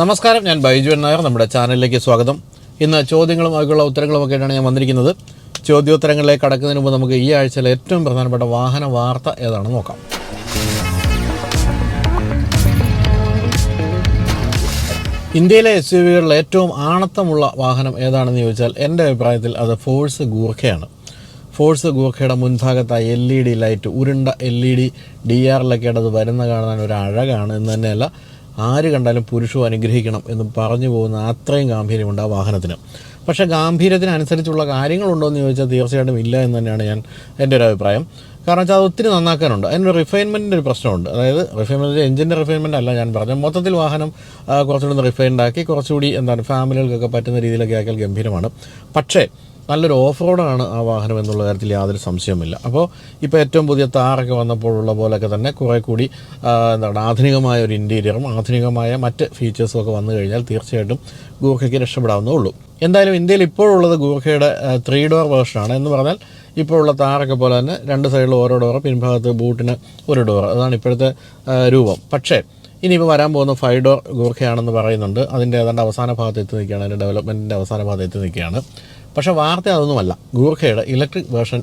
നമസ്കാരം ഞാൻ ബൈജു നായർ. നമ്മുടെ ചാനലിലേക്ക് സ്വാഗതം. ഇന്ന് ചോദ്യങ്ങളും അതിലുള്ള ഉത്തരങ്ങളും ഒക്കെ ഞാൻ വന്നിരിക്കുന്നത്. ചോദ്യോത്തരങ്ങളിലേക്ക് കടക്കുന്നതിന് മുമ്പ് നമുക്ക് ഈ ആഴ്ചയിലെ ഏറ്റവും പ്രധാനപ്പെട്ട വാഹന വാർത്ത ഏതാണെന്ന് നോക്കാം. ഇന്ത്യയിലെ എസ് യു വികളിൽ ഏറ്റവും ആണത്തമുള്ള വാഹനം ഏതാണെന്ന് ചോദിച്ചാൽ എന്റെ അഭിപ്രായത്തിൽ അത് ഫോഴ്സ് ഗൂർഖയാണ്. ഫോഴ്സ് ഗൂർഖയുടെ മുൻഭാഗത്തായി എൽ ഇ ഡി ലൈറ്റ് ഉരുണ്ട എൽ ഇ ഡി ഡി ആറിലൊക്കെയാണ് അത് വരുന്ന കാണാൻ ഒരു അഴകാണ് എന്ന് തന്നെയല്ല ആര് കണ്ടാലും പുരുഷവും അനുഗ്രഹിക്കണം എന്ന് പറഞ്ഞു പോകുന്ന അത്രയും ഗാംഭീര്യമുണ്ട് ആ വാഹനത്തിന്. പക്ഷേ ഗാംഭീര്യത്തിനനുസരിച്ചുള്ള കാര്യങ്ങളുണ്ടോ എന്ന് ചോദിച്ചാൽ തീർച്ചയായിട്ടും ഇല്ല എന്ന് തന്നെയാണ് ഞാൻ എന്റെ ഒരു അഭിപ്രായം. കാരണം വെച്ചാൽ അത് ഒത്തിരി നന്നാക്കാനുണ്ട്. അതിനൊരു റിഫൈൻമെന്റിന്റെ ഒരു പ്രശ്നമുണ്ട്. അതായത് റിഫൈൻമെന്റ് എഞ്ചിന്റെ റിഫൈൻമെന്റ് അല്ല ഞാൻ പറഞ്ഞത്. മൊത്തത്തിൽ വാഹനം കുറച്ചുകൂടി റിഫൈൻഡ് ആക്കി കുറച്ചുകൂടി എന്താണ് ഫാമിലികൾക്കൊക്കെ പറ്റുന്ന രീതിയിലൊക്കെ ആക്കിയാൽ ഗംഭീരമാണ്. പക്ഷേ നല്ലൊരു ഓഫ് റോഡാണ് ആ വാഹനം എന്നുള്ള കാര്യത്തിൽ യാതൊരു സംശയവുമില്ല. അപ്പോൾ ഇപ്പോൾ ഏറ്റവും പുതിയ താറൊക്കെ വന്നപ്പോഴുള്ള പോലെയൊക്കെ തന്നെ കുറേ കൂടി എന്താണ് ആധുനികമായ ഒരു ഇന്റീരിയറും ആധുനികമായ മറ്റ് ഫീച്ചേഴ്സും ഒക്കെ വന്നു കഴിഞ്ഞാൽ തീർച്ചയായിട്ടും ഗൂർഖയ്ക്ക് രക്ഷപ്പെടാവുന്നേ ഉള്ളൂ. എന്തായാലും ഇന്ത്യയിൽ ഇപ്പോഴുള്ളത് ഗൂർഖയുടെ ത്രീ ഡോർ വേർഷനാണ് എന്ന് പറഞ്ഞാൽ ഇപ്പോഴുള്ള താറൊക്കെ പോലെ തന്നെ രണ്ട് സൈഡിൽ ഓരോ ഡോറ് പിൻഭാഗത്ത് ബൂട്ടിന് ഒരു ഡോർ അതാണ് ഇപ്പോഴത്തെ രൂപം. പക്ഷേ ഇനിയിപ്പോൾ വരാൻ പോകുന്ന ഫൈവ് ഡോർ ഗൂർഖയാണെന്ന് പറയുന്നുണ്ട്. അതിന്റെ ഏതാണ്ട് അവസാന ഭാഗത്ത് എത്തി നിൽക്കുകയാണ്. അതിന്റെ ഡെവലപ്മെന്റിന്റെ അവസാന ഭാഗത്ത് എത്തി നിൽക്കുകയാണ്. പക്ഷേ വാർത്ത അതൊന്നുമല്ല. ഗൂർഖയുടെ ഇലക്ട്രിക് വേർഷൻ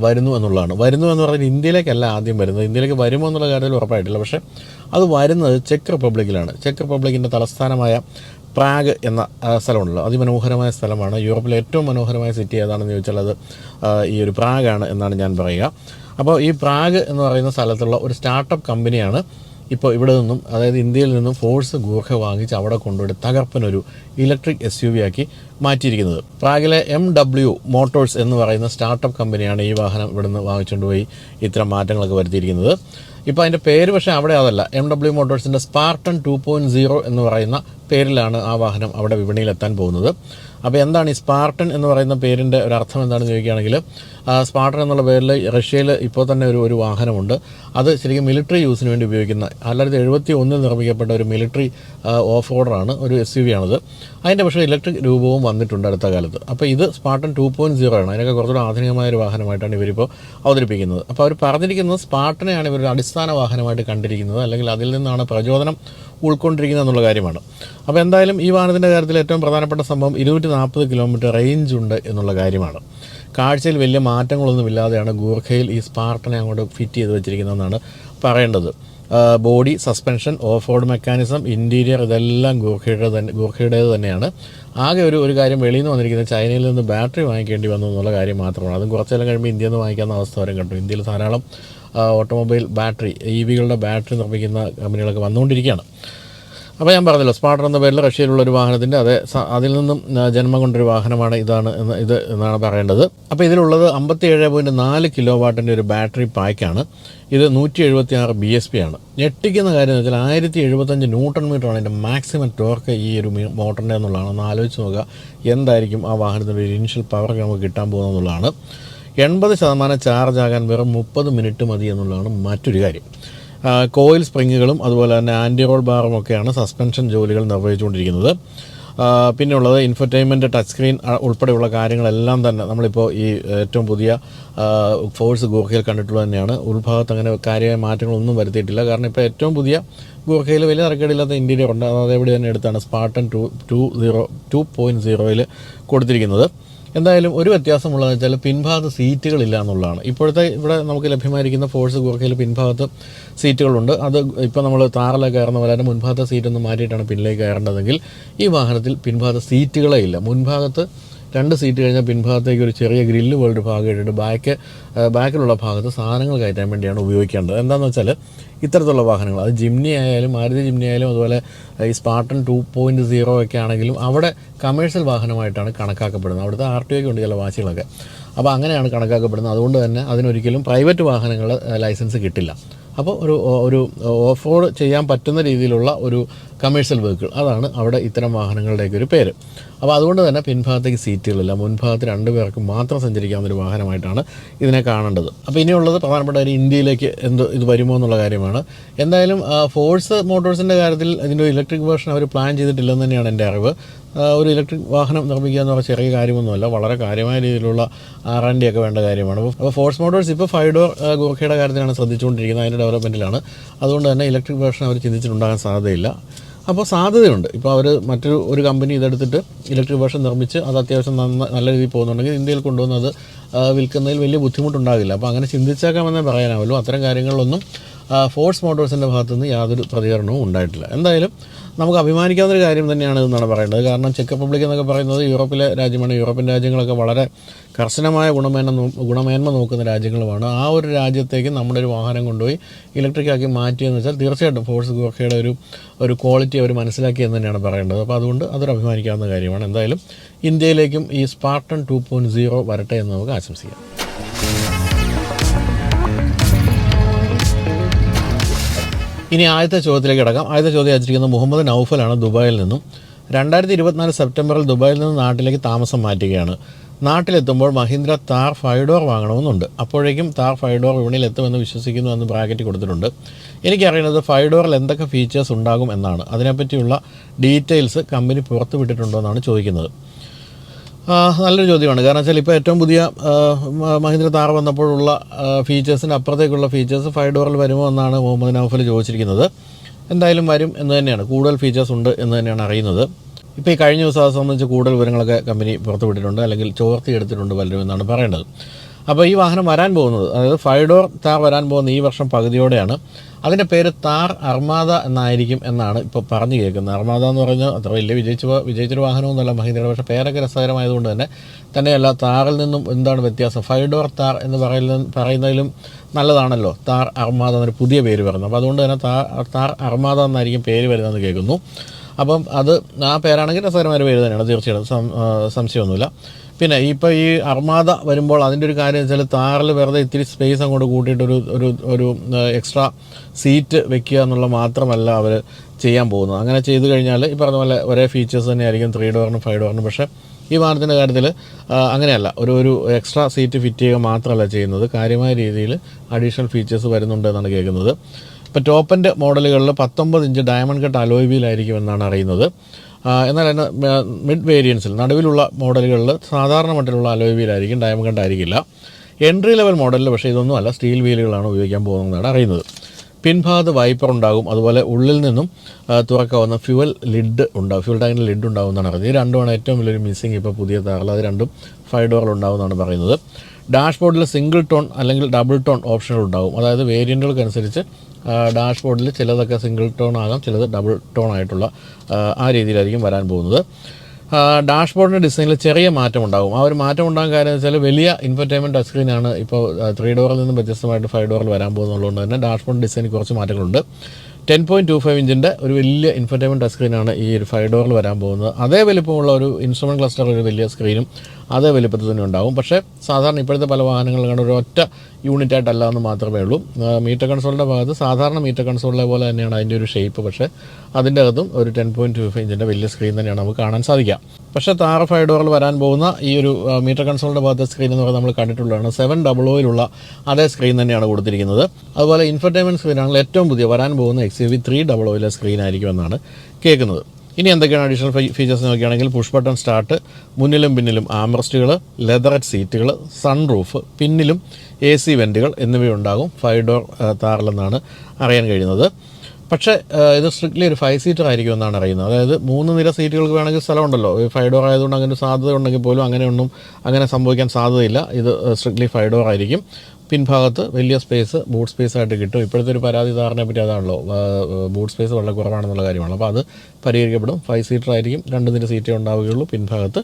വരുന്നു എന്നുള്ളതാണ്. വരുന്നു എന്ന് പറഞ്ഞാൽ ഇന്ത്യയിലേക്കല്ല ആദ്യം വരുന്നത്. ഇന്ത്യയിലേക്ക് വരുമോ എന്നുള്ള കാര്യത്തിൽ ഉറപ്പായിട്ടില്ല. പക്ഷേ അത് വരുന്നത് ചെക്ക് റിപ്പബ്ലിക്കിലാണ്. ചെക്ക് റിപ്പബ്ലിക്കിന്റെ തലസ്ഥാനമായ പ്രാഗ് എന്ന സ്ഥലമുണ്ടല്ലോ. അതിമനോഹരമായ സ്ഥലമാണ്. യൂറോപ്പിലെ ഏറ്റവും മനോഹരമായ സിറ്റി ഏതാണെന്ന് ചോദിച്ചാൽ അത് ഈ ഒരു പ്രാഗാണ് എന്നാണ് ഞാൻ പറയുക. അപ്പോൾ ഈ പ്രാഗ് എന്ന് പറയുന്ന സ്ഥലത്തുള്ള ഒരു സ്റ്റാർട്ടപ്പ് കമ്പനിയാണ് ഇപ്പോൾ ഇവിടെ നിന്നും അതായത് ഇന്ത്യയിൽ നിന്നും ഫോഴ്സ് ഗൂർഖ വാങ്ങിച്ച് അവിടെ കൊണ്ടുപോയി തകർപ്പനൊരു ഇലക്ട്രിക് എസ് യു വി ആക്കി മാറ്റിയിരിക്കുന്നത്. പ്രാഗിലെ എം ഡബ്ല്യു മോട്ടോഴ്സ് എന്ന് പറയുന്ന സ്റ്റാർട്ടപ്പ് കമ്പനിയാണ് ഈ വാഹനം ഇവിടെ നിന്ന് വാങ്ങിച്ചുകൊണ്ടുപോയി ഇത്തരം മാറ്റങ്ങളൊക്കെ വരുത്തിയിരിക്കുന്നത്. ഇപ്പോൾ അതിന്റെ പേര് പക്ഷേ അവിടെ അതല്ല. എം ഡബ്ല്യു മോട്ടോഴ്സിന്റെ സ്പാർട്ടൺ ടു പോയിന്റ് സീറോ എന്ന് പറയുന്ന പേരിലാണ് ആ വാഹനം അവിടെ വിപണിയിലെത്താൻ പോകുന്നത്. അപ്പോൾ എന്താണ് ഈ സ്പാർട്ടൺ എന്ന് പറയുന്ന പേരിന്റെ ഒരു അർത്ഥം എന്താണെന്ന് ചോദിക്കുകയാണെങ്കിൽ ആ, സ്പാർട്ടൺ എന്നുള്ള പേരിൽ റഷ്യയിൽ ഇപ്പോൾ തന്നെ ഒരു ഒരു വാഹനമുണ്ട്. അത് ശരിക്കും മിലിറ്ററി യൂസിന് വേണ്ടി ഉപയോഗിക്കുന്ന ആയിരത്തി എഴുപത്തി ഒന്നിൽ നിർമ്മിക്കപ്പെട്ട ഒരു മിലിറ്ററി ഓഫ് റോഡറാണ് ഒരു എസ് യു വി ആണത് അതിന്റെ പക്ഷേ ഇലക്ട്രിക് രൂപവും വന്നിട്ടുണ്ട് അടുത്ത കാലത്ത്. അപ്പോൾ ഇത് സ്പാർട്ടൺ ടു പോയിന്റ് സീറോ ആണ്. അതിനൊക്കെ കുറച്ചുകൂടെ ആധുനികമായ ഒരു വാഹനമായിട്ടാണ് ഇവരിപ്പോൾ അവതരിപ്പിക്കുന്നത്. അപ്പോൾ അവർ പറഞ്ഞിരിക്കുന്നത് സ്പാർട്ടനെയാണ് ഇവർ അടിസ്ഥാന വാഹനമായിട്ട് കണ്ടിരിക്കുന്നത് അല്ലെങ്കിൽ അതിൽ നിന്നാണ് പ്രചോദനം ഉൾക്കൊണ്ടിരിക്കുന്നത് എന്നുള്ള കാര്യമാണ്. അപ്പോൾ എന്തായാലും ഈ വാഹനത്തിന്റെ കാര്യത്തിൽ ഏറ്റവും പ്രധാനപ്പെട്ട സംഭവം ഇരുന്നൂറ്റി നാൽപ്പത് കിലോമീറ്റർ റേഞ്ച് ഉണ്ട് എന്നുള്ള കാര്യമാണ്. കാഴ്ചയിൽ വലിയ മാറ്റങ്ങളൊന്നുമില്ലാതെയാണ് ഗൂർഖയിൽ ഈ സ്പാർട്ടനെ അങ്ങോട്ട് ഫിറ്റ് ചെയ്ത് വെച്ചിരിക്കുന്നതെന്നാണ് പറയേണ്ടത്. Body suspension off road mechanism interior ഇതെല്ലാം ഗൂർഖയുടെ തന്നെ ഗൂർഖയുടേത് തന്നെയാണ്. ആകെ ഒരു ഒരു കാര്യം വെളിയിൽ നിന്ന് വന്നിരിക്കുന്നത് ചൈനയിൽ നിന്ന് ബാറ്ററി വാങ്ങിക്കേണ്ടി വന്നു എന്നുള്ള കാര്യം മാത്രമാണ്. അതും കുറച്ചെല്ലാം കഴിയുമ്പോൾ ഇന്ത്യയിൽ നിന്ന് വാങ്ങിക്കാവുന്ന അവസ്ഥ വരും കണ്ടു ഇന്ത്യയിൽ ധാരാളം ഓട്ടോമൊബൈൽ ബാറ്ററി ഇ വികളുടെ ബാറ്ററി നിർമ്മിക്കുന്ന കമ്പനികളൊക്കെ വന്നുകൊണ്ടിരിക്കുകയാണ്. അപ്പോൾ ഞാൻ പറഞ്ഞല്ലോ സ്പാർട്ടർ എന്ന പേരിൽ റഷ്യയിലുള്ള ഒരു വാഹനത്തിന്റെ അതെ അതിൽ നിന്നും ജന്മം കൊണ്ടൊരു വാഹനമാണ് ഇതാണ് ഇത് എന്നാണ് പറയേണ്ടത്. അപ്പോൾ ഇതിലുള്ളത് അമ്പത്തി ഏഴ് പോയിന്റ് നാല് കിലോ വാട്ടിന്റെ ഒരു ബാറ്ററി പായ്ക്കാണ്. ഇത് നൂറ്റി എഴുപത്തി ആറ് ബി എസ് പി ആണ്. ഞെട്ടിക്കുന്ന കാര്യം എന്ന് വെച്ചാൽ ആയിരത്തി എഴുപത്തഞ്ച് ന്യൂട്ടൺ മീറ്ററാണ് അതിന്റെ മാക്സിമം ടോർക്ക് ഈ ഒരു മോട്ടറിന്റെ എന്നുള്ളതാണ്. ഒന്ന് ആലോചിച്ച് നോക്കുക എന്തായിരിക്കും ആ വാഹനത്തിന്റെ ഒരു ഇനിഷ്യൽ പവർ നമുക്ക് കിട്ടാൻ പോകുന്നത് എന്നുള്ളതാണ്. എൺപത് ശതമാനം ചാർജ് ആകാൻ വെറും മുപ്പത് മിനിറ്റ് മതി എന്നുള്ളതാണ് മറ്റൊരു കാര്യം. കോയിൽ സ്പ്രിങ്ങുകളും അതുപോലെ തന്നെ ആന്റി റോൾ ബാറും ഒക്കെയാണ് സസ്പെൻഷൻ ജോലികൾ നിർവഹിച്ചുകൊണ്ടിരിക്കുന്നത്. പിന്നെയുള്ളത് ഇൻഫർടൈൻമെന്റ് ടച്ച് സ്ക്രീൻ ഉൾപ്പെടെയുള്ള കാര്യങ്ങളെല്ലാം തന്നെ നമ്മളിപ്പോൾ ഈ ഏറ്റവും പുതിയ ഫോഴ്സ് ഗൂർഖയിൽ കണ്ടിട്ടുള്ളത് തന്നെയാണ്. ഉൾഭാഗത്ത് അങ്ങനെ കാര്യമായ മാറ്റങ്ങളൊന്നും വരുത്തിയിട്ടില്ല. കാരണം ഇപ്പോൾ ഏറ്റവും പുതിയ ഗൂർഖയിൽ വലിയ തരക്കേടില്ലാത്ത ഇന്റീരിയർ ഉണ്ട്. അത് അതേപടി തന്നെ എടുത്താണ് Spartan two two zero two point സീറോയിൽ കൊടുത്തിരിക്കുന്നത്. എന്തായാലും ഒരു വ്യത്യാസമുള്ളതെന്ന് വെച്ചാൽ പിൻഭാഗത്ത് സീറ്റുകളില്ല എന്നുള്ളതാണ്. ഇപ്പോഴത്തെ ഇവിടെ നമുക്ക് ലഭ്യമായിരിക്കുന്ന ഫോഴ്സ് ഗൂർഖയിൽ പിൻഭാഗത്ത് സീറ്റുകളുണ്ട്. അത് ഇപ്പോൾ നമ്മൾ താറിലേക്ക് കയറുന്ന പോലെ തന്നെ മുൻഭാഗത്തെ സീറ്റൊന്ന് മാറ്റിയിട്ടാണ് പിന്നിലേക്ക് കയറേണ്ടതെങ്കിൽ ഈ വാഹനത്തിൽ പിൻഭാഗത്ത് സീറ്റുകളേ ഇല്ല. മുൻഭാഗത്ത് രണ്ട് സീറ്റ് കഴിഞ്ഞാൽ പിൻഭാഗത്തേക്ക് ഒരു ചെറിയ ഗ്രില്ല് പോലൊരു ഭാഗം ഇട്ടിട്ട് ബാക്ക് ബാക്കിലുള്ള ഭാഗത്ത് സാധനങ്ങൾ കയറ്റാൻ വേണ്ടിയാണ് ഉപയോഗിക്കേണ്ടത്. എന്താണെന്ന് വെച്ചാൽ ഇത്തരത്തിലുള്ള വാഹനങ്ങൾ അത് ജിംനി ആയാലും മാരുതി ജിംനി ആയാലും അതുപോലെ ഈ സ്പാർട്ടൺ ടു പോയിന്റ് സീറോ ഒക്കെ ആണെങ്കിലും അവിടെ കമേഴ്ഷ്യൽ വാഹനമായിട്ടാണ് കണക്കാക്കപ്പെടുന്നത്. അവിടുത്തെ ആർ ടി ഒക്കെ ഉണ്ട് ചില വാശികളൊക്കെ. അപ്പോൾ അങ്ങനെയാണ് കണക്കാക്കപ്പെടുന്നത്. അതുകൊണ്ട് തന്നെ അതിനൊരിക്കലും പ്രൈവറ്റ് വാഹനങ്ങൾ ലൈസൻസ് കിട്ടില്ല. അപ്പോൾ ഒരു ഒരു ഓഫ് റോഡ് ചെയ്യാൻ പറ്റുന്ന രീതിയിലുള്ള ഒരു കമേഴ്ഷ്യൽ വെഹിക്കിൾ അതാണ് അവിടെ ഇത്തരം വാഹനങ്ങളുടെയൊക്കെ ഒരു പേര്. അപ്പോൾ അതുകൊണ്ട് തന്നെ പിൻഭാഗത്തേക്ക് സീറ്റുകളില്ല. മുൻഭാഗത്ത് രണ്ട് പേർക്ക് മാത്രം സഞ്ചരിക്കാവുന്ന ഒരു വാഹനമായിട്ടാണ് ഇതിനെ കാണേണ്ടത്. അപ്പോൾ ഇനിയുള്ളത് പ്രധാനപ്പെട്ട ഒരു ഇന്ത്യയിലേക്ക് എന്ത് ഇത് വരുമോ എന്നുള്ള കാര്യമാണ്. എന്തായാലും ഫോഴ്സ് മോട്ടോഴ്സിന്റെ കാര്യത്തിൽ ഇതിന്റെ ഇലക്ട്രിക് വേർഷൻ അവർ പ്ലാൻ ചെയ്തിട്ടില്ലെന്ന് തന്നെയാണ് എന്റെ അറിവ്. ഒരു ഇലക്ട്രിക് വാഹനം നിർമ്മിക്കുക എന്ന് പറഞ്ഞാൽ ചെറിയ കാര്യമൊന്നുമല്ല വളരെ കാര്യമായ രീതിയിലുള്ള ആർ ആൻഡ് ഒക്കെ വേണ്ട കാര്യമാണ്. അപ്പോൾ ഫോഴ്സ് മോട്ടോഴ്സ് ഇപ്പോൾ ഫൈവ് ഡോർ ഗോഖയുടെ കാര്യത്തിലാണ് ശ്രദ്ധിച്ചുകൊണ്ടിരിക്കുന്നത് അതിന്റെ ഡെവലപ്മെന്റിലാണ് അതുകൊണ്ട് തന്നെ ഇലക്ട്രിക് വേർഷൻ അവർ ചിന്തിച്ചിട്ടുണ്ടാകാൻ സാധ്യതയില്ല. അപ്പോൾ സാധ്യതയുണ്ട്. ഇപ്പോൾ അവർ മറ്റൊരു ഒരു കമ്പനി ഇതെടുത്തിട്ട് ഇലക്ട്രിക് വേർഷൻ നിർമ്മിച്ച് അത് അത്യാവശ്യം നന്ന നല്ല രീതിയിൽ പോകുന്നുണ്ടെങ്കിൽ ഇന്ത്യയിൽ കൊണ്ടുവന്ന് അത് വിൽക്കുന്നതിൽ വലിയ ബുദ്ധിമുട്ടുണ്ടാകില്ല. അപ്പോൾ അങ്ങനെ ചിന്തിച്ചേക്കാമെന്നേ പറയാനാവുള്ളൂ. അത്തരം കാര്യങ്ങളിലൊന്നും ഫോഴ്സ് മോട്ടോഴ്സിന്റെ ഭാഗത്തുനിന്ന് യാതൊരു പ്രതികരണവും ഉണ്ടായിട്ടില്ല. എന്തായാലും നമുക്ക് അഭിമാനിക്കാവുന്ന ഒരു കാര്യം തന്നെയാണ് എന്നാണ് പറയേണ്ടത് കാരണം ചെക്ക് റിപ്പബ്ലിക് എന്നൊക്കെ പറയുന്നത് യൂറോപ്പിലെ രാജ്യമാണ്. യൂറോപ്യൻ രാജ്യങ്ങളൊക്കെ വളരെ കർശനമായ ഗുണമേന്മ ഗുണമേന്മ നോക്കുന്ന രാജ്യങ്ങളുമാണ്. ആ ഒരു രാജ്യത്തേക്ക് നമ്മുടെ ഒരു വാഹനം കൊണ്ടുപോയി ഇലക്ട്രിക് ആക്കി മാറ്റിയെന്ന് വെച്ചാൽ തീർച്ചയായിട്ടും ഫോഴ്സ് ഗോർക്കയുടെ ഒരു ഒരു ക്വാളിറ്റി അവർ മനസ്സിലാക്കി എന്ന് തന്നെയാണ് പറയേണ്ടത് അപ്പോൾ അതുകൊണ്ട് അതൊരു അഭിമാനിക്കാവുന്ന കാര്യമാണ്. എന്തായാലും ഇന്ത്യയിലേക്കും ഈ സ്പാർട്ടൺ ടു പോയിന്റ് സീറോ വരട്ടെ എന്ന് നമുക്ക് ആശംസിക്കാം. ഇനി ആദ്യത്തെ ചോദ്യത്തിലേക്ക് കിടക്കാം. ആദ്യത്തെ ചോദ്യം അയച്ചിരിക്കുന്നത് മുഹമ്മദ് നൗഫലാണ് ദുബായിൽ നിന്നും. രണ്ടായിരത്തി ഇരുപത്തിനാല് സെപ്റ്റംബറിൽ ദുബായിൽ നിന്ന് നാട്ടിലേക്ക് താമസം മാറ്റുകയാണ്. നാട്ടിലെത്തുമ്പോൾ മഹീന്ദ്ര താർ ഫൈവ് ഡോർ വാങ്ങണമെന്നുണ്ട്. അപ്പോഴേക്കും താർ ഫൈവ് ഡോർ വിപണിയിൽ എത്തുമെന്ന് വിശ്വസിക്കുന്നു എന്ന് ബ്രാക്കറ്റ് കൊടുത്തിട്ടുണ്ട്. എനിക്കറിയുന്നത് ഫൈവ് ഡോറിൽ എന്തൊക്കെ ഫീച്ചേഴ്സ് ഉണ്ടാകും എന്നാണ്. അതിനെപ്പറ്റിയുള്ള ഡീറ്റെയിൽസ് കമ്പനി പുറത്തുവിട്ടിട്ടുണ്ടോ എന്നാണ് ചോദിക്കുന്നത്. നല്ലൊരു ചോദ്യമാണ്. കാരണം വെച്ചാൽ ഇപ്പോൾ ഏറ്റവും പുതിയ മഹീന്ദ്ര താർ വന്നപ്പോഴുള്ള ഫീച്ചേഴ്സിന്റെ അപ്പുറത്തേക്കുള്ള ഫീച്ചേഴ്സ് ഫൈവ് ഡോറിൽ വരുമോ എന്നാണ് മുഹമ്മദ് നൗഫൽ ചോദിച്ചിരിക്കുന്നത്. എന്തായാലും വരും എന്ന് തന്നെയാണ്. കൂടുതൽ ഫീച്ചേഴ്സ് ഉണ്ട് എന്ന് തന്നെയാണ് അറിയുന്നത്. ഇപ്പോൾ ഈ കഴിഞ്ഞ ദിവസം അത് സംബന്ധിച്ച് കൂടുതൽ വിവരങ്ങളൊക്കെ കമ്പനി പുറത്തുവിട്ടിട്ടുണ്ട്. അല്ലെങ്കിൽ ചോർത്തി എടുത്തിട്ടുണ്ട് പലരും എന്നാണ് പറയേണ്ടത്. അപ്പോൾ ഈ വാഹനം വരാൻ പോകുന്നത് അതായത് ഫൈവ് ഡോർ താർ വരാൻ പോകുന്ന ഈ വർഷം പകുതിയോടെയാണ്. അതിന്റെ പേര് താർ അർമാദ എന്നായിരിക്കും എന്നാണ് ഇപ്പോൾ പറഞ്ഞു കേൾക്കുന്നത്. അർമാദ എന്ന് പറഞ്ഞാൽ അത്ര വലിയ വിജയിച്ച വിജയിച്ചൊരു വാഹനമൊന്നുമല്ല മഹീന്ദ്രയുടെ പക്ഷേ പേരൊക്കെ രസകരമായതുകൊണ്ട് തന്നെ തന്നെയല്ല താറിൽ നിന്നും എന്താണ് വ്യത്യാസം? ഫൈവ് ഡോർ താർ എന്ന് പറയുന്ന പറയുന്നതിലും നല്ലതാണല്ലോ. താർ അർമാദ എന്നൊരു പുതിയ പേര് പറഞ്ഞു അപ്പോൾ അതുകൊണ്ട് തന്നെ താർ താർ അർമാദ എന്നായിരിക്കും പേര് വരുന്നതെന്ന് കേൾക്കുന്നു. അപ്പം അത് ആ പേരാണെങ്കിൽ രസകരമായ ഒരു പേര് തന്നെയാണ് തീർച്ചയായിട്ടും. സംശയമൊന്നുമില്ല. പിന്നെ ഇപ്പോൾ ഈ അർമാദ വരുമ്പോൾ അതിന്റെ ഒരു കാര്യം വെച്ചാൽ താറിൽ വെറുതെ ഇത്തിരി സ്പേസ് അങ്ങോട്ട് കൂട്ടിയിട്ട് ഒരു ഒരു ഒരു എക്സ്ട്രാ സീറ്റ് വെക്കുക എന്നുള്ള മാത്രമല്ല അവർ ചെയ്യാൻ പോകുന്നത്. അങ്ങനെ ചെയ്തു കഴിഞ്ഞാൽ ഈ പറഞ്ഞ പോലെ ഒരേ ഫീച്ചേഴ്സ് തന്നെയായിരിക്കും ത്രീ ഡോറിനും ഫൈവ് ഡോറിനും പക്ഷേ ഈ വാഹനത്തിന്റെ കാര്യത്തിൽ അങ്ങനെയല്ല. ഒരു ഒരു എക്സ്ട്രാ സീറ്റ് ഫിറ്റ് ചെയ്യുക മാത്രമല്ല ചെയ്യുന്നത്. കാര്യമായ രീതിയിൽ അഡീഷണൽ ഫീച്ചേഴ്സ് വരുന്നുണ്ട് എന്നാണ് കേൾക്കുന്നത്. ഇപ്പോൾ ടോപ്പന്റെ മോഡലുകളിൽ പത്തൊമ്പത് ഇഞ്ച് ഡയമണ്ട് കട്ട് അലോയ് വീലായിരിക്കും എന്നാണ് അറിയുന്നത്. എന്നാൽ മിഡ് വേരിയൻസിൽ നടുവിലുള്ള മോഡലുകളിൽ സാധാരണ മട്ടിലുള്ള അലോയ് വീലായിരിക്കും ഡയമണ്ട് ആയിരിക്കില്ല. എൻട്രി ലെവൽ മോഡലിൽ പക്ഷേ ഇതൊന്നും അല്ല സ്റ്റീൽ വീലുകളാണ് ഉപയോഗിക്കാൻ പോകുന്നതെന്നാണ് അറിയുന്നത്. പിൻഭാഗത്ത് വൈപ്പർ ഉണ്ടാകും അതുപോലെ ഉള്ളിൽ നിന്നും തുറക്കാവുന്ന ഫ്യുവൽ ലിഡ് ഉണ്ടാകും ഫ്യുവൽ ടാങ്കിന്റെ ലിഡ് ഉണ്ടാവും എന്നാണ് അറിയുന്നത് ഈ രണ്ടുമാണ് ഏറ്റവും വലിയൊരു മിസ്സിങ് ഇപ്പോൾ പുതിയ താറിൽ അത് രണ്ടും ഫൈവ് ഡോറുകൾ ഉണ്ടാകുമെന്നാണ് പറയുന്നത്. ഡാഷ്ബോർഡിൽ സിംഗിൾ ടോൺ അല്ലെങ്കിൽ ഡബിൾ ടോൺ ഓപ്ഷനുകൾ ഉണ്ടാകും അതായത് വേരിയന്റുകൾക്കനുസരിച്ച് ഡാഷ്ബോർഡിൽ ചിലതൊക്കെ സിംഗിൾ ടോൺ ആകാം ചിലത് ഡബിൾ ടോൺ ആയിട്ടുള്ള ആ, രീതിയിലായിരിക്കും വരാൻ പോകുന്നത്. ഡാഷ്ബോർഡിന്റെ ഡിസൈനിൽ ചെറിയ മാറ്റം ഉണ്ടാകും. ആ ഒരു മാറ്റം ഉണ്ടാകാൻ കാര്യം വെച്ചാൽ വലിയ ഇൻഫർടൈൻമെന്റ് ടച്ച് സ്ക്രീനാണ് ഇപ്പോൾ ത്രീ ഡോറിൽ നിന്നും വ്യത്യസ്തമായിട്ട് ഫൈവ് ഡോറിൽ വരാൻ പോകുന്നുള്ളതുകൊണ്ട് തന്നെ ഡാഷ്ബോർഡ് ഡിസൈനിൽ കുറച്ച് മാറ്റങ്ങളുണ്ട്. ടെൻ പോയിന്റ് ടു ഫൈവ് ഇഞ്ചിന്റെ ഒരു വലിയ ഇൻഫർടൈൻമെന്റ് ടച്ച് സ്ക്രീനാണ് ഈ ഒരു ഫൈവ് ഡോറിൽ വരാൻ പോകുന്നത്. അതേ വലിപ്പമുള്ള ഒരു ഇൻസ്ട്രുമെന്റ് ക്ലസ്റ്റർ ഒരു വലിയ സ്ക്രീനും അതേ വലിപ്പത്തിൽ തന്നെ ഉണ്ടാകും പക്ഷേ സാധാരണ ഇപ്പോഴത്തെ പല വാഹനങ്ങളും കണ്ട ഒരു ഒറ്റ യൂണിറ്റ് ആയിട്ടല്ല എന്ന് മാത്രമേ ഉള്ളൂ. മീറ്റർ കൺസോളിന്റെ ഭാഗത്ത് സാധാരണ മീറ്റർ കൺസോളിലെ പോലെ തന്നെയാണ് അതിന്റെ ഒരു ഷേപ്പ് പക്ഷേ അതിന്റെ അകത്തും ഒരു ടെൻ പോയിന്റ് ടു ഫൈവ് ഇഞ്ചിന്റെ വലിയ സ്ക്രീൻ തന്നെയാണ് നമുക്ക് കാണാൻ സാധിക്കുക. പക്ഷേ താറ ഫൈവ് ഡോറിൽ വരാൻ പോകുന്ന ഈ ഒരു മീറ്റർ കൺസോളിന്റെ ഭാഗത്തെ സ്ക്രീൻ എന്ന് പറയുന്നത് നമ്മൾ കണ്ടിട്ടുള്ളതാണ്. സെവൻ ഡബിൾ ഓയിലുള്ള അതേ സ്ക്രീൻ തന്നെയാണ് കൊടുത്തിരിക്കുന്നത്. അതുപോലെ ഇൻഫർടൈൻമെന്റ് സ്ക്രീനാണെങ്കിൽ ഏറ്റവും പുതിയ വരാൻ പോകുന്ന X U V three double ഓയിലെ എന്നാണ് കേൾക്കുന്നത്. ഇനി എന്തൊക്കെയാണ് അഡീഷണൽ ഫീച്ചേഴ്സ് നോക്കുകയാണെങ്കിൽ പുഷ് ബട്ടൺ സ്റ്റാർട്ട് മുന്നിലും പിന്നിലും ആംറസ്റ്റുകൾ ലെതററ്റ് സീറ്റുകൾ സൺ റൂഫ് പിന്നിലും എ സി വെന്റുകൾ എന്നിവയുണ്ടാകും. ഫൈവ് ഡോർ താറിലെന്നാണ് അറിയാൻ കഴിയുന്നത്. പക്ഷേ ഇത് സ്ട്രിക്ട്ലി ഒരു ഫൈവ് സീറ്റർ ആയിരിക്കും എന്നാണ് അറിയുന്നത്. അതായത് മൂന്ന് നിര സീറ്റുകൾക്ക് വേണമെങ്കിൽ സ്ഥലമുണ്ടല്ലോ. ഫൈവ് ഡോർ ആയതുകൊണ്ട് അങ്ങനെ സാധ്യത ഉണ്ടെങ്കിൽ പോലും അങ്ങനെയൊന്നും അങ്ങനെ സംഭവിക്കാൻ സാധ്യതയില്ല. ഇത് സ്ട്രിക്ട്ലി ഫൈവ് ഡോർ ആയിരിക്കും. പിൻഭാഗത്ത് വലിയ സ്പേസ് ബൂട്ട് സ്പേസ് ആയിട്ട് കിട്ടും. ഇപ്പോഴത്തെ ഒരു പരാതി ധാരണയെ പറ്റി അതാണല്ലോ. ബൂട്ട് സ്പേസ് വളരെ കുറവാണെന്നുള്ള കാര്യമാണ്. അപ്പോൾ അത് പരിഹരിക്കപ്പെടും. ഫൈവ് സീറ്റർ ആയിരിക്കും. രണ്ട് നിര സീറ്റേ ഉണ്ടാവുകയുള്ളൂ. പിൻഭാഗത്ത്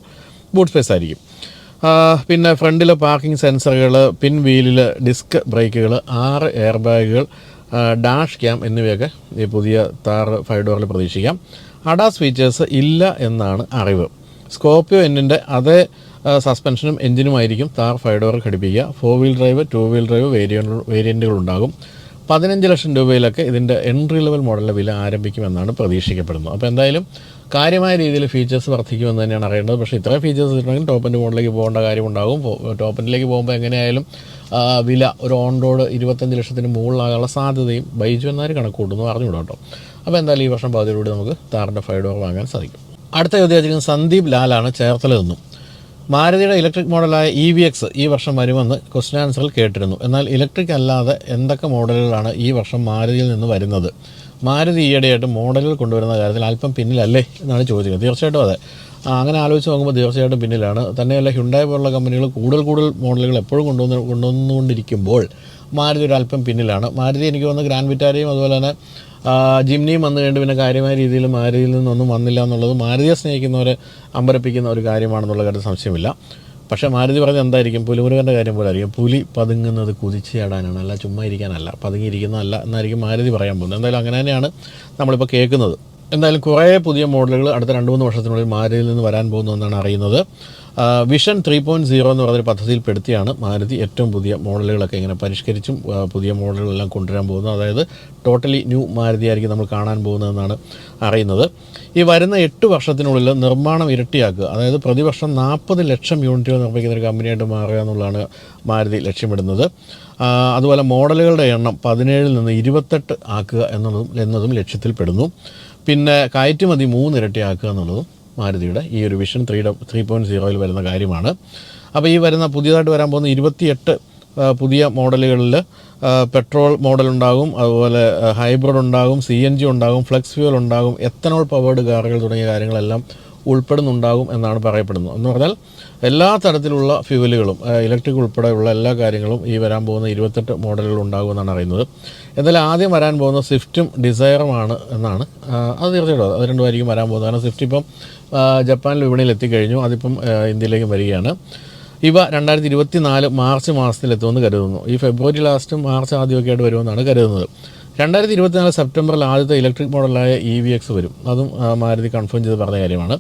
ബൂട്ട് സ്പേസ് ആയിരിക്കും. പിന്നെ ഫ്രണ്ടിലെ പാർക്കിംഗ് സെൻസറുകൾ പിൻ വീലിൽ ഡിസ്ക് ബ്രേക്കുകൾ ആറ് എയർ ബാഗുകൾ ഡാഷ് ക്യാം എന്നിവയൊക്കെ ഈ പുതിയ താർ ഫൈവ് ഡോറിൽ പ്രതീക്ഷിക്കാം. അഡാസ് ഫീച്ചേഴ്സ് ഇല്ല എന്നാണ് അറിവ്. സ്കോപ്പിയോ എന്നിന്റെ അതേ സസ്പെൻഷനും എഞ്ചിനുമായിരിക്കും Thar five door ഘടിപ്പിക്കുക. Four wheel drive two wheel drive variant വേരിയന്റുകൾ ഉണ്ടാകും പതിനഞ്ച് ലക്ഷം രൂപയിലൊക്കെ ഇതിന്റെ എൻട്രി ലെവൽ മോഡലിന്റെ വില ആരംഭിക്കുമെന്നാണ് പ്രതീക്ഷിക്കപ്പെടുന്നത്. അപ്പോൾ എന്തായാലും കാര്യമായ രീതിയിൽ ഫീച്ചേഴ്സ് വർദ്ധിക്കുമെന്ന് തന്നെയാണ് അറിയേണ്ടത്. പക്ഷേ ഇത്രയും ഫീച്ചേഴ്സ് ഇട്ടുണ്ടെങ്കിൽ ടോപ്പ് എന്റെ മോഡലിലേക്ക് പോകേണ്ട കാര്യമുണ്ടാകും. ടോപ്പ് എൻഡിലേക്ക് പോകുമ്പോൾ എങ്ങനെയായാലും വില ഒരു ഓൺ റോഡ് ഇരുപത്തഞ്ച് ലക്ഷത്തിന് മുകളിലാകാനുള്ള സാധ്യതയും ബൈജു എന്നാരും കണക്ക് കൂട്ടുന്നു അറിഞ്ഞുകൂടാ കേട്ടോ. അപ്പോൾ എന്തായാലും ഈ വർഷം പകുതിയിലൂടെ നമുക്ക് താറിന്റെ ഫൈവ് ഡോർ വാങ്ങാൻ സാധിക്കും. അടുത്ത ചോദ്യം സന്ദീപ് ലാലാണ് ചേർത്തല നിന്നും മാരുതിയുടെ ഇലക്ട്രിക് മോഡലായ ഇ വി എക്സ് ഈ വർഷം വരുമെന്ന് ക്വസ്റ്റ്യൻ ആൻസറിൽ കേട്ടിരുന്നു. എന്നാൽ ഇലക്ട്രിക് അല്ലാതെ എന്തൊക്കെ മോഡലുകളാണ് ഈ വർഷം മാരുതിയിൽ നിന്ന് വരുന്നത്? മാരുതി ഈയിടെയായിട്ട് മോഡലുകൾ കൊണ്ടുവരുന്ന കാര്യത്തിൽ അല്പം പിന്നിലല്ലേ എന്നാണ് ചോദിക്കുന്നത് തീർച്ചയായിട്ടും അതെ. അങ്ങനെ ആലോചിച്ച് നോക്കുമ്പോൾ തീർച്ചയായിട്ടും പിന്നിലാണ്. തന്നെയല്ല ഹ്യുണ്ടായി പോലുള്ള കമ്പനികൾ കൂടുതൽ കൂടുതൽ മോഡലുകൾ എപ്പോഴും കൊണ്ടുവന്ന് കൊണ്ടുവന്നുകൊണ്ടിരിക്കുമ്പോൾ മാരുതി ഒരു അല്പം പിന്നിലാണ്. മാരുതി എനിക്ക് തോന്നുന്നു ഗ്രാൻഡ് വിറ്റാരയും അതുപോലെ തന്നെ ജിംനിയും വന്നു കഴിഞ്ഞിട്ട് പിന്നെ കാര്യമായ രീതിയിൽ മാരുതിയിൽ നിന്നൊന്നും വന്നില്ല എന്നുള്ളത് മാരുതിയെ സ്നേഹിക്കുന്നവരെ അമ്പരപ്പിക്കുന്ന ഒരു കാര്യമാണെന്നുള്ള കാര്യം സംശയമില്ല. പക്ഷേ മാരുതി പറഞ്ഞത് എന്തായിരിക്കും? പുലിമുരുകന്റെ കാര്യം പോലെ ആയിരിക്കും. പുലി പതുങ്ങുന്നത് കുതിച്ച് ചാടാനാണ് അല്ല ചുമ്മാ ഇരിക്കാനല്ല. പതുങ്ങിയിരിക്കുന്നതല്ല എന്നായിരിക്കും മാരുതി പറയാൻ പോകുന്നത്. എന്തായാലും അങ്ങനെ തന്നെയാണ് നമ്മളിപ്പോൾ കേൾക്കുന്നത്. എന്തായാലും കുറേ പുതിയ മോഡലുകൾ അടുത്ത രണ്ട് മൂന്ന് വർഷത്തിനുള്ളിൽ മാരുതിയിൽ നിന്ന് വരാൻ പോകുന്നു എന്നാണ് അറിയുന്നത്. വിഷൻ ത്രീ പോയിന്റ് സീറോ എന്ന് പറഞ്ഞൊരു പദ്ധതിയിൽപ്പെടുത്തിയാണ് മാരുതി ഏറ്റവും പുതിയ മോഡലുകളൊക്കെ ഇങ്ങനെ പരിഷ്കരിച്ചും പുതിയ മോഡലുകളെല്ലാം കൊണ്ടുവരാൻ പോകുന്നത്. അതായത് ടോട്ടലി ന്യൂ മാരുതി ആയിരിക്കും നമ്മൾ കാണാൻ പോകുന്നതെന്നാണ് അറിയുന്നത്. ഈ വരുന്ന എട്ട് വർഷത്തിനുള്ളിൽ നിർമ്മാണം ഇരട്ടിയാക്കുക അതായത് പ്രതിവർഷം നാൽപ്പത് ലക്ഷം യൂണിറ്റുകൾ നിർമ്മിക്കുന്ന ഒരു കമ്പനിയായിട്ട് മാറുക എന്നുള്ളതാണ് മാരുതി ലക്ഷ്യമിടുന്നത്. അതുപോലെ മോഡലുകളുടെ എണ്ണം പതിനേഴിൽ നിന്ന് ഇരുപത്തെട്ട് ആക്കുക എന്നതും എന്നതും ലക്ഷ്യത്തിൽപ്പെടുന്നു. പിന്നെ കയറ്റുമതി മൂന്നിരട്ടിയാക്കുക എന്നുള്ളതും. മാരുതിയുടെ ഈ ഒരു വിഷൻ ത്രീ ത്രീ പോയിന്റ് സീറോയിൽ വരുന്ന കാര്യമാണ്. അപ്പോൾ ഈ വരുന്ന പുതിയതായിട്ട് വരാൻ പോകുന്ന ഇരുപത്തിയെട്ട് പുതിയ മോഡലുകളിൽ പെട്രോൾ മോഡൽ ഉണ്ടാകും അതുപോലെ ഹൈബ്രിഡ് ഉണ്ടാകും സി എൻ ജി ഉണ്ടാകും ഫ്ലെക്സ് ഫ്യൂൽ ഉണ്ടാകും എത്തനോൾ പവേർഡ് കാറുകൾ തുടങ്ങിയ കാര്യങ്ങളെല്ലാം ഉൾപ്പെടുന്നുണ്ടാകും എന്നാണ് പറയപ്പെടുന്നത്. എന്ന് പറഞ്ഞാൽ എല്ലാ തരത്തിലുള്ള ഫ്യൂവലുകളും ഇലക്ട്രിക് ഉൾപ്പെടെയുള്ള എല്ലാ കാര്യങ്ങളും ഈ വരാൻ പോകുന്ന ഇരുപത്തെട്ട് മോഡലുകൾ ഉണ്ടാകുമെന്നാണ് അറിയുന്നത്. എന്നാൽ ആദ്യം വരാൻ പോകുന്ന സ്വിഫ്റ്റും ഡിസയറുമാണ് എന്നാണ് അത് തീർച്ചയായിട്ടും അത് രണ്ടുമായിരിക്കും വരാൻ പോകുന്നത്. കാരണം സ്വിഫ്റ്റ് ഇപ്പം ജപ്പാനിൽ വിപണിയിൽ എത്തിക്കഴിഞ്ഞു അതിപ്പം ഇന്ത്യയിലേക്ക് വരികയാണ്. ഇവ രണ്ടായിരത്തി ഇരുപത്തി നാല് മാർച്ച് മാസത്തിലെത്തുമെന്ന് കരുതുന്നു. ഈ ഫെബ്രുവരി ലാസ്റ്റും മാർച്ച് ആദ്യമൊക്കെ ആയിട്ട് വരുമെന്നാണ് കരുതുന്നത്. രണ്ടായിരത്തി ഇരുപത്തിനാല് സെപ്റ്റംബറിൽ ആദ്യത്തെ ഇലക്ട്രിക് മോഡലായ ഇ വി എക്സ് വരും. അതും മാരുതി കൺഫേം ചെയ്ത് പറഞ്ഞ കാര്യമാണ്.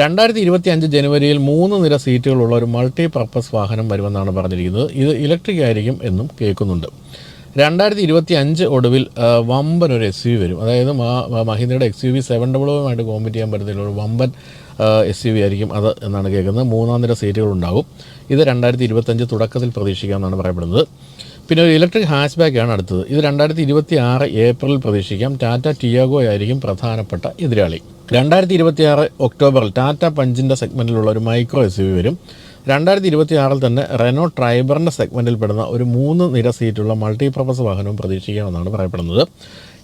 രണ്ടായിരത്തി ഇരുപത്തി അഞ്ച് ജനുവരിയിൽ മൂന്ന് നിര സീറ്റുകളുള്ള ഒരു മൾട്ടി പർപ്പസ് വാഹനം വരുമെന്നാണ് പറഞ്ഞിരിക്കുന്നത്. ഇത് ഇലക്ട്രിക് ആയിരിക്കും എന്നും കേൾക്കുന്നുണ്ട്. രണ്ടായിരത്തി ഇരുപത്തി അഞ്ച് ഒടുവിൽ വമ്പൻ ഒരു എസ് യു വരും. അതായത് മഹീന്ദ്രയുടെ എക്സ് യു വി സെവൻ ഡബിളുമായിട്ട് കോമ്പറ്റ് ചെയ്യാൻ പറ്റുന്ന ഒരു വമ്പൻ എസ് യു വി ആയിരിക്കും അത് എന്നാണ് കേൾക്കുന്നത്. മൂന്നാം നിര സീറ്റുകളുണ്ടാകും. ഇത് രണ്ടായിരത്തി ഇരുപത്തഞ്ച് തുടക്കത്തിൽ പ്രതീക്ഷിക്കാമെന്നാണ് പറയപ്പെടുന്നത്. പിന്നെ ഒരു ഇലക്ട്രിക് ഹാച്ച് ബാക്കാണ് അടുത്തത്. ഇത് രണ്ടായിരത്തി ഇരുപത്തി ആറ് ഏപ്രിലിൽ പ്രതീക്ഷിക്കാം. ടാറ്റ ടിയാഗോ ആയിരിക്കും പ്രധാനപ്പെട്ട എതിരാളി. രണ്ടായിരത്തി ഇരുപത്തി ആറ് ഒക്ടോബറിൽ ടാറ്റ പഞ്ചിന്റെ സെഗ്മെന്റിലുള്ള ഒരു മൈക്രോ എസ് വി വരും. രണ്ടായിരത്തി ഇരുപത്തി ആറിൽ തന്നെ റെനോ ട്രൈബറിന്റെ സെഗ്മെന്റിൽ പെടുന്ന ഒരു മൂന്ന് നിര സീറ്റുള്ള മൾട്ടിപർപ്പസ് വാഹനവും പ്രതീക്ഷിക്കാമെന്നാണ് പറയപ്പെടുന്നത്.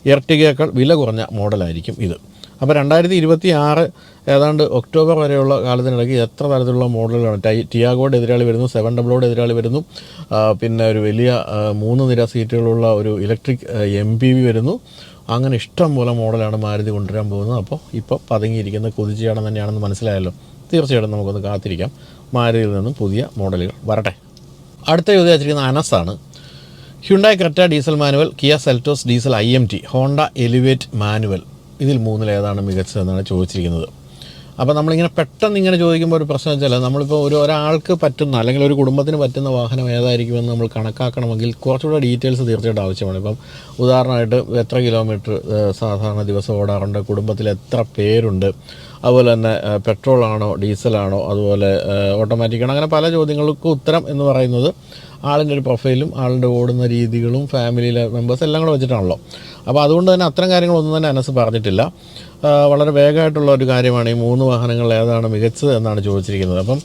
എർട്ടിഗയേക്കാൾ വില കുറഞ്ഞ മോഡലായിരിക്കും ഇത്. അപ്പോൾ രണ്ടായിരത്തി ഇരുപത്തി ആറ് ഏതാണ്ട് ഒക്ടോബർ വരെയുള്ള കാലത്തിനിടയ്ക്ക് എത്ര തരത്തിലുള്ള മോഡലുകളാണ്? ടൈ ടിയാഗോയുടെ എതിരാളി വരുന്നു സെവൻ ഡബിളോയുടെ എതിരാളി വരുന്നു പിന്നെ ഒരു വലിയ മൂന്ന് നിര സീറ്റുകളുള്ള ഒരു ഇലക്ട്രിക് എം പി വി വരുന്നു. അങ്ങനെ ഇഷ്ടം പോലെ മോഡലാണ് മാരുതി കൊണ്ടുവരാൻ പോകുന്നത്. അപ്പോൾ ഇപ്പോൾ പതുങ്ങിയിരിക്കുന്ന കുതിച്ചുചാടം തന്നെയാണെന്ന് മനസ്സിലായല്ലോ. തീർച്ചയായിട്ടും നമുക്കൊന്ന് കാത്തിരിക്കാം. മാരുതിയിൽ നിന്നും പുതിയ മോഡലുകൾ വരട്ടെ. അടുത്ത ചോദ്യം വെച്ചിരിക്കുന്ന അനസാണ് Hyundai Creta diesel manual Kia Seltos diesel I M T Honda Elevate manual. ഇതിൽ മൂന്നിലേതാണ് മികച്ചതെന്നാണ് ചോദിച്ചിരിക്കുന്നത്. അപ്പോൾ നമ്മളിങ്ങനെ പെട്ടെന്ന് ഇങ്ങനെ ചോദിക്കുമ്പോൾ ഒരു പ്രശ്നം വെച്ചാൽ നമ്മളിപ്പോൾ ഒരു ഒരാൾക്ക് പറ്റുന്ന അല്ലെങ്കിൽ ഒരു കുടുംബത്തിന് പറ്റുന്ന വാഹനം ഏതായിരിക്കുമെന്ന് നമ്മൾ കണക്കാക്കണമെങ്കിൽ കുറച്ചുകൂടെ ഡീറ്റെയിൽസ് തീർച്ചയായിട്ടും ആവശ്യമാണ്. ഇപ്പം ഉദാഹരണമായിട്ട് എത്ര കിലോമീറ്റർ സാധാരണ ദിവസം ഓടാറുണ്ട് കുടുംബത്തിൽ എത്ര പേരുണ്ട് അതുപോലെ തന്നെ പെട്രോളാണോ ഡീസലാണോ അതുപോലെ ഓട്ടോമാറ്റിക് ആണോ. അങ്ങനെ പല ചോദ്യങ്ങൾക്കും ഉത്തരം എന്ന് പറയുന്നത് ആളിന്റെ ഒരു പ്രൊഫൈലും ആളിന്റെ ഓടുന്ന രീതികളും ഫാമിലിയിലെ മെമ്പേഴ്സ് എല്ലാം കൂടെ വെച്ചിട്ടാണല്ലോ. അപ്പോൾ അതുകൊണ്ട് തന്നെ അത്തരം കാര്യങ്ങളൊന്നും തന്നെ അനസ് പറഞ്ഞിട്ടില്ല. വളരെ വേഗമായിട്ടുള്ള ഒരു കാര്യമാണ് ഈ മൂന്ന് വാഹനങ്ങളിൽ ഏതാണ് മികച്ചത് എന്നാണ് ചോദിച്ചിരിക്കുന്നത്. അപ്പം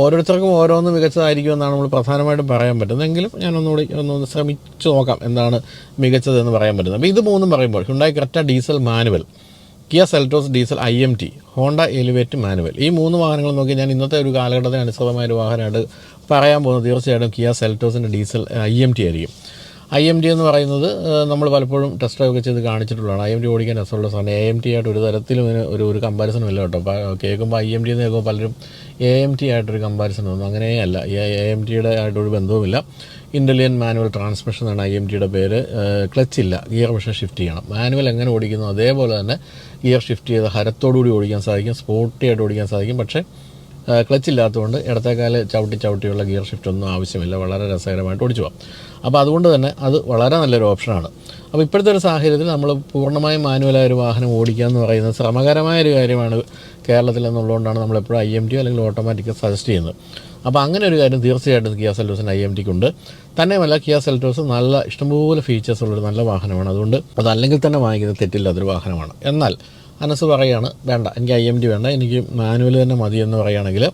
ഓരോരുത്തർക്കും ഓരോന്ന് മികച്ചതായിരിക്കും എന്നാണ് നമ്മൾ പ്രധാനമായിട്ടും പറയാൻ പറ്റുന്നത്. എങ്കിലും ഞാനൊന്നുകൂടി ഒന്ന് ശ്രമിച്ചു നോക്കാം എന്താണ് മികച്ചത് എന്ന് പറയാൻ പറ്റുന്നത്. അപ്പോൾ ഇത് മൂന്നും പറയുമ്പോൾ Hyundai Creta diesel manual Kia Seltos diesel I M T Honda Elevate manual ഈ മൂന്ന് വാഹനങ്ങൾ നോക്കി ഞാൻ ഇന്നത്തെ ഒരു കാലഘട്ടത്തിന് അനുസൃതമായ ഒരു വാഹനമായിട്ട് പറയാൻ പോകുന്നത് തീർച്ചയായിട്ടും കിയ സെൽറ്റോസിന്റെ ഡീസൽ ഐ എം ടി ആയിരിക്കും. ഐ എം ടി എന്ന് പറയുന്നത് നമ്മൾ പലപ്പോഴും ടെസ്റ്റ് ഡ്രൈവ് ഒക്കെ ചെയ്ത് കാണിച്ചിട്ടുള്ളതാണ്. ഐ എം ടി ഓടിക്കാൻ രസമുള്ള സാധനം. എ എം ടി ആയിട്ട് ഒരു തരത്തിലും ഒരു ഒരു കമ്പാരിസനും ഇല്ല കേട്ടോ. കേൾക്കുമ്പോൾ ഐ എം ടി എന്ന് കേൾക്കുമ്പോൾ പലരും എ എം ടി ആയിട്ടൊരു കമ്പാരിസൺ ഒന്നും അങ്ങനെയല്ല എ എം ടിയുടെ ആയിട്ടൊരു ബന്ധവുമില്ല. ഇന്റലിയൻ മാനുവൽ ട്രാൻസ്മിഷൻ എന്നാണ് ഐ എം ടിയുടെ പേര്. ക്ലച്ച് ഇല്ല. ഗിയർ പക്ഷേ ഷിഫ്റ്റ് ചെയ്യണം. മാനുവൽ എങ്ങനെ ഓടിക്കുന്നു? അതേപോലെ തന്നെ ഗിയർ ഷിഫ്റ്റ് ചെയ്ത് ഹരത്തോടുകൂടി ഓടിക്കാൻ സാധിക്കും. സ്പോർട്ടി ആയിട്ട് ഓടിക്കാൻ സാധിക്കും. പക്ഷേ ക്ലച്ച് ഇല്ലാത്തതുകൊണ്ട് ഇടത്തേക്കാൽ ചവിട്ടി ചവിട്ടിയുള്ള ഗിയർ ഷിഫ്റ്റ് ഒന്നും ആവശ്യമില്ല. വളരെ രസകരമായിട്ട് ഓടിച്ചു പോകാം അപ്പോൾ അതുകൊണ്ട് തന്നെ അത് വളരെ നല്ലൊരു ഓപ്ഷനാണ്. അപ്പോൾ ഇപ്പോഴത്തെ ഒരു സാഹചര്യത്തിൽ നമ്മൾ പൂർണമായും മാനുവലായ ഒരു വാഹനം ഓടിക്കുക എന്ന് പറയുന്നത് ശ്രമകരമായ ഒരു കാര്യമാണ് കേരളത്തിൽ എന്നുള്ളതുകൊണ്ടാണ് നമ്മളെപ്പോഴും ഐ എം ടി അല്ലെങ്കിൽ ഓട്ടോമാറ്റിക് സജസ്റ്റ് ചെയ്യുന്നത്. അപ്പോൾ അങ്ങനെ ഒരു കാര്യം തീർച്ചയായിട്ടും കിയ സെൽറ്റോസിന് ഐ എം ടിക്കുണ്ട് തന്നെയുമല്ല കിയ സെൽറ്റോസ് നല്ല ഇഷ്ടംപോലെ ഫീച്ചേഴ്സ് ഉള്ളൊരു നല്ല വാഹനമാണ്. അതുകൊണ്ട് അതല്ലെങ്കിൽ തന്നെ വാങ്ങിക്കുന്നത് തെറ്റില്ലാത്തൊരു വാഹനമാണ്. എന്നാൽ അനസ് പറയുകയാണ് വേണ്ട എനിക്ക് ഐ എം ടി വേണ്ട എനിക്ക് മാനുവൽ തന്നെ മതി എന്ന് പറയുകയാണെങ്കിൽ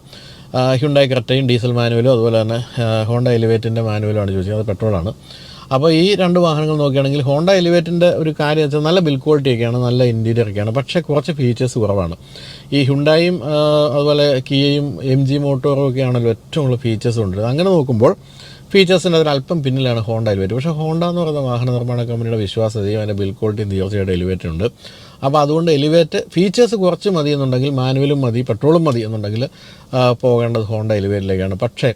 ഹ്യുണ്ടായി ക്രെറ്റയും ഡീസൽ മാനുവലും അതുപോലെ തന്നെ ഹോണ്ട എലിവേറ്റിന്റെ മാനുവലുമാണ് ചോദിച്ചത്. അത് പെട്രോളാണ് അപ്പോൾ ഈ രണ്ട് വാഹനങ്ങൾ നോക്കുകയാണെങ്കിൽ ഹോണ്ട എലിവേറ്റിന്റെ ഒരു കാര്യം വെച്ചാൽ നല്ല ബിൽ ക്വാളിറ്റി ഒക്കെയാണ് നല്ല ഇന്റീരിയർ ഒക്കെയാണ് പക്ഷേ കുറച്ച് ഫീച്ചേഴ്സ് കുറവാണ്. ഈ ഹുണ്ടായും അതുപോലെ കിയയും എം ജി മോട്ടോറും ഒക്കെ ആണല്ലോ ഏറ്റവും കൂടുതൽ ഫീച്ചേഴ്സ് ഉണ്ട് അങ്ങനെ നോക്കുമ്പോൾ ഫീച്ചേഴ്സിന്റെ അതിന് അല്പം പിന്നിലാണ് ഹോണ്ട എലിവേറ്റ് പക്ഷേ ഹോണ്ട എന്ന് പറയുന്ന വാഹന നിർമ്മാണ കമ്പനിയുടെ വിശ്വാസതയും അതിന്റെ ബിൽ ക്വാളിറ്റിയും തീർച്ചയായിട്ടും എലിവേറ്റ് ഉണ്ട്. അപ്പോൾ അതുകൊണ്ട് എലിവേറ്റ് ഫീച്ചേഴ്സ് കുറച്ച് മതി എന്നുണ്ടെങ്കിൽ മാനുവലും മതി പെട്രോളും മതി എന്നുണ്ടെങ്കിൽ പോകേണ്ടത് ഹോണ്ട എലിവേറ്റിലേക്കാണ്. പക്ഷേ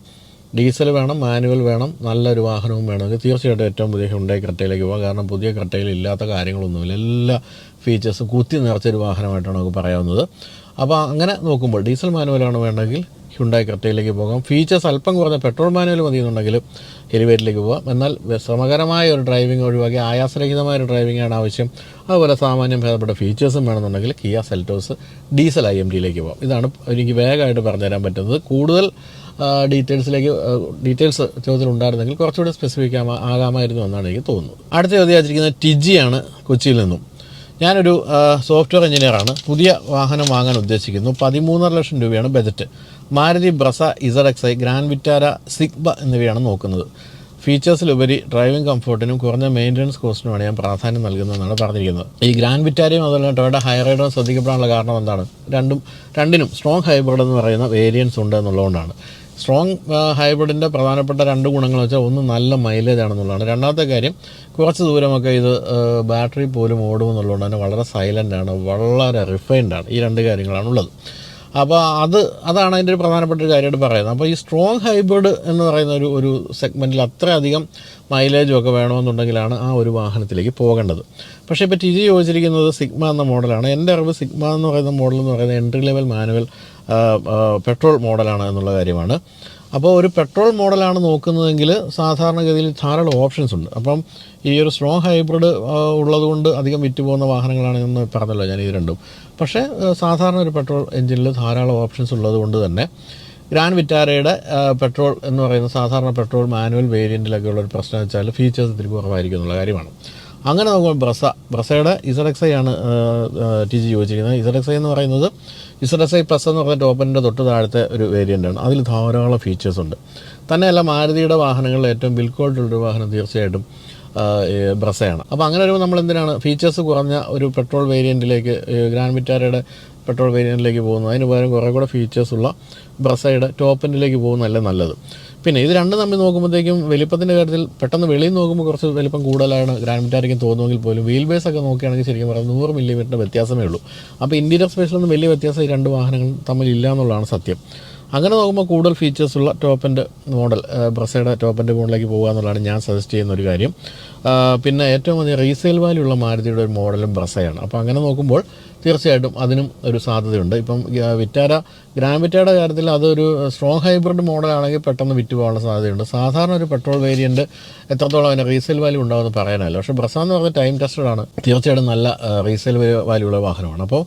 ഡീസൽ വേണം മാനുവൽ വേണം നല്ലൊരു വാഹനവും വേണമെങ്കിൽ തീർച്ചയായിട്ടും ഏറ്റവും പുതിയ ഹുണ്ടായി ക്രട്ടയിലേക്ക് പോകാം. കാരണം പുതിയ ക്രട്ടയിൽ ഇല്ലാത്ത കാര്യങ്ങളൊന്നുമില്ല. എല്ലാ ഫീച്ചേഴ്സും കുത്തി നിറച്ചൊരു വാഹനമായിട്ടാണ് നമുക്ക് പറയാവുന്നത്. അപ്പോൾ അങ്ങനെ നോക്കുമ്പോൾ ഡീസൽ മാനുവലാണ് വേണമെങ്കിൽ ഹ്യുണ്ടായി കത്തയിലേക്ക് പോകാം. ഫീച്ചേഴ്സ് അല്പം കുറഞ്ഞ പെട്രോൾ മാനുവൽ മതി എന്നുണ്ടെങ്കിൽ ഹെലിവേറ്റിലേക്ക് പോകാം. എന്നാൽ ശ്രമകരമായ ഒരു ഡ്രൈവിംഗ് ഒഴിവാക്കി ആയാസരഹിതമായ ഒരു ഡ്രൈവിംഗ് ആണ് ആവശ്യം. അതുപോലെ സാമാന്യം ഭേദപ്പെട്ട ഫീച്ചേഴ്സും വേണമെന്നുണ്ടെങ്കിൽ Kia Seltos diesel I M ഡിയിലേക്ക് പോകാം. ഇതാണ് എനിക്ക് വേഗമായിട്ട് പറഞ്ഞുതരാൻ പറ്റുന്നത്. കൂടുതൽ ഡീറ്റെയിൽസിലേക്ക് ഡീറ്റെയിൽസ് ചോദ്യത്തിൽ ഉണ്ടായിരുന്നെങ്കിൽ കുറച്ചുകൂടി സ്പെസിഫിക് ആകാമായിരുന്നു എന്നാണ് എനിക്ക് തോന്നുന്നത്. അടുത്ത ചോദ്യം ടിജിയാണ് കൊച്ചിയിൽ നിന്നും. ഞാനൊരു സോഫ്റ്റ്വെയർ എഞ്ചിനീയറാണ് പുതിയ വാഹനം വാങ്ങാൻ ഉദ്ദേശിക്കുന്നു. പതിമൂന്നര ലക്ഷം രൂപയാണ് budget Maruti Brezza Z X I Grand Vitara Sigma എന്നിവയാണ് നോക്കുന്നത്. ഫീച്ചേഴ്സിലുപരി ഡ്രൈവിംഗ് കംഫർട്ടിനും കുറഞ്ഞ മെയിന്റനൻസ് കോസ്റ്റിനുമാണ് ഞാൻ പ്രാധാന്യം നൽകുന്നതെന്നാണ് പറഞ്ഞിരിക്കുന്നത്. ഈ ഗ്രാൻഡ് വിറ്റാരയും അതുപോലെ ടൊയോട്ട ഹൈറൈഡറും ശ്രദ്ധിക്കപ്പെടാനുള്ള കാരണം എന്താണ്? രണ്ടും രണ്ടിനും സ്ട്രോങ് ഹൈബ്രിഡ് എന്ന് പറയുന്ന വേരിയൻസ് ഉണ്ട് എന്നുള്ളതുകൊണ്ടാണ്. സ്ട്രോങ് ഹൈബ്രിഡിന്റെ പ്രധാനപ്പെട്ട രണ്ട് ഗുണങ്ങൾ വെച്ചാൽ ഒന്ന് നല്ല മൈലേജ് ആണെന്നുള്ളതാണ്. രണ്ടാമത്തെ കാര്യം കുറച്ച് ദൂരമൊക്കെ ഇത് ബാറ്ററി പോലും ഓടുമെന്നുള്ളതുകൊണ്ട് തന്നെ വളരെ സൈലന്റ് ആണ് വളരെ റിഫൈൻഡ് ആണ് ഈ രണ്ട് കാര്യങ്ങളാണ് ഉള്ളത്. അപ്പോൾ അത് അതാണ് അതിന്റെ ഒരു പ്രധാനപ്പെട്ട ഒരു കാര്യമായിട്ട് പറയുന്നത്. അപ്പോൾ ഈ സ്ട്രോങ് ഹൈബ്രിഡ് എന്ന് പറയുന്ന ഒരു ഒരു സെഗ്മെന്റിൽ അത്രയധികം മൈലേജും ഒക്കെ വേണമെന്നുണ്ടെങ്കിലാണ് ആ ഒരു വാഹനത്തിലേക്ക് പോകേണ്ടത്. പക്ഷേ ഇപ്പോൾ ടി ജി ചോദിച്ചിരിക്കുന്നത് സിഗ്മ എന്ന മോഡലാണ് എന്റെ അറിവ് സിഗ്മ എന്ന് പറയുന്ന മോഡൽ എന്ന് പറയുന്നത് എൻട്രി ലെവൽ മാനുവൽ പെട്രോൾ മോഡലാണ് എന്നുള്ള കാര്യമാണ്. അപ്പോൾ ഒരു പെട്രോൾ മോഡലാണ് നോക്കുന്നതെങ്കിൽ സാധാരണഗതിയിൽ ധാരാളം ഓപ്ഷൻസ് ഉണ്ട്. അപ്പം ഈ ഒരു സ്ട്രോങ് ഹൈബ്രിഡ് ഉള്ളതുകൊണ്ട് അധികം വിറ്റ് പോകുന്ന വാഹനങ്ങളാണ് എന്ന് പറഞ്ഞല്ലോ ഞാൻ ഇത് രണ്ടും. പക്ഷേ സാധാരണ ഒരു പെട്രോൾ എഞ്ചിനിൽ ധാരാളം ഓപ്ഷൻസ് ഉള്ളതുകൊണ്ട് തന്നെ ഗ്രാൻഡ് വിറ്റാരയുടെ പെട്രോൾ എന്ന് പറയുന്ന സാധാരണ പെട്രോൾ മാനുവൽ വേരിയന്റിലൊക്കെ ഉള്ള ഒരു പ്രശ്നം വെച്ചാൽ ഫീച്ചേഴ്സ് ഇത്തിരി കുറവായിരിക്കും എന്നുള്ള കാര്യമാണ്. അങ്ങനെ നോക്കുമ്പോൾ ബ്രസ ബ്രസയുടെ ഇസഡ് എക്സ് ഐ ആണ് ടി ജി ചോദിച്ചിരിക്കുന്നത്. ഇസഡ് എക്സ് ഐ എന്ന് പറയുന്നത് ഇസഡ് എക്സ് ഐ പ്ലസ് എന്ന് പറഞ്ഞ ടോപ്പിന്റെ തൊട്ട് താഴത്തെ ഒരു വേരിയന്റ് ആണ്. അതിൽ ധാരാളം ഫീച്ചേഴ്സ് ഉണ്ട്. തന്നെയല്ല മാരുതിയുടെ വാഹനങ്ങളിൽ ഏറ്റവും ബിൽ ക്വാളിറ്റി ഉള്ളൊരു വാഹനം തീർച്ചയായിട്ടും ബ്രസയാണ്. അപ്പോൾ അങ്ങനെ വരുമ്പോൾ നമ്മൾ എന്തിനാണ് ഫീച്ചേഴ്സ് കുറഞ്ഞ ഒരു പെട്രോൾ വേരിയന്റിലേക്ക് ഗ്രാൻഡ് വിറ്റാരയുടെ പെട്രോൾ വേരിയന്റിലേക്ക് പോകുന്നത് അതിന് പകരം കുറേ കൂടെ ഫീച്ചേഴ്സുള്ള ബ്രസയുടെ ടോപ്പ് എൻഡിലേക്ക് പോകുന്നതല്ലേ നല്ലത്. പിന്നെ ഇത് രണ്ടും തമ്മിൽ നോക്കുമ്പോഴത്തേക്കും വലിപ്പത്തിന്റെ കാര്യത്തിൽ പെട്ടെന്ന് വെളിയിൽ നോക്കുമ്പോൾ കുറച്ച് വലിപ്പം കൂടുതലാണ് ഗ്രാൻഡ് വിറ്റാരയ്ക്കും തോന്നുമെങ്കിൽ പോലും. വീൽ ബേസ് ഒക്കെ നോക്കുകയാണെങ്കിൽ ശരിക്കും പറഞ്ഞാൽ നൂറ് മില്ലിമീറ്ററിന്റെ വ്യത്യാസമേ ഉള്ളൂ. അപ്പോൾ ഇന്റീരിയർ സ്പേസിലൊന്നും വലിയ വ്യത്യാസം ഈ രണ്ട് വാഹനങ്ങൾ തമ്മിൽ ഇല്ല എന്നുള്ളതാണ് സത്യം. അങ്ങനെ നോക്കുമ്പോൾ കൂടുതൽ ഫീച്ചേഴ്സ് ഉള്ള ടോപ്പ് എൻഡ് മോഡൽ ബ്രസയുടെ ടോപ്പ് എൻഡ് മോഡലിലേക്ക് പോകുക എന്നുള്ളതാണ് ഞാൻ സജസ്റ്റ് ചെയ്യുന്ന ഒരു കാര്യം. പിന്നെ ഏറ്റവും അധികം റീസെയിൽ വാല്യൂ ഉള്ള മാരുതിയുടെ ഒരു മോഡലും ബ്രസയാണ്. അപ്പോൾ അങ്ങനെ നോക്കുമ്പോൾ തീർച്ചയായിട്ടും അതിനും ഒരു സാധ്യതയുണ്ട്. ഇപ്പം വിറ്റാര ഗ്രാൻഡ് വിറ്റാരയുടെ കാര്യത്തിൽ അതൊരു സ്ട്രോങ് ഹൈബ്രിഡ് മോഡലാണെങ്കിൽ പെട്ടെന്ന് വിറ്റ് പോകാനുള്ള സാധ്യതയുണ്ട്. സാധാരണ ഒരു പെട്രോൾ വേരിയന്റ് എത്രത്തോളം അതിന് റീസെയിൽ വാല്യൂ ഉണ്ടാവുമെന്ന് പറയാനല്ല പക്ഷേ ബ്രസ എന്ന് പറഞ്ഞാൽ ടൈം ടെസ്റ്റഡ് ആണ്. തീർച്ചയായിട്ടും നല്ല റീസെയിൽ വാല്യൂ ഉള്ള വാഹനമാണ്. അപ്പോൾ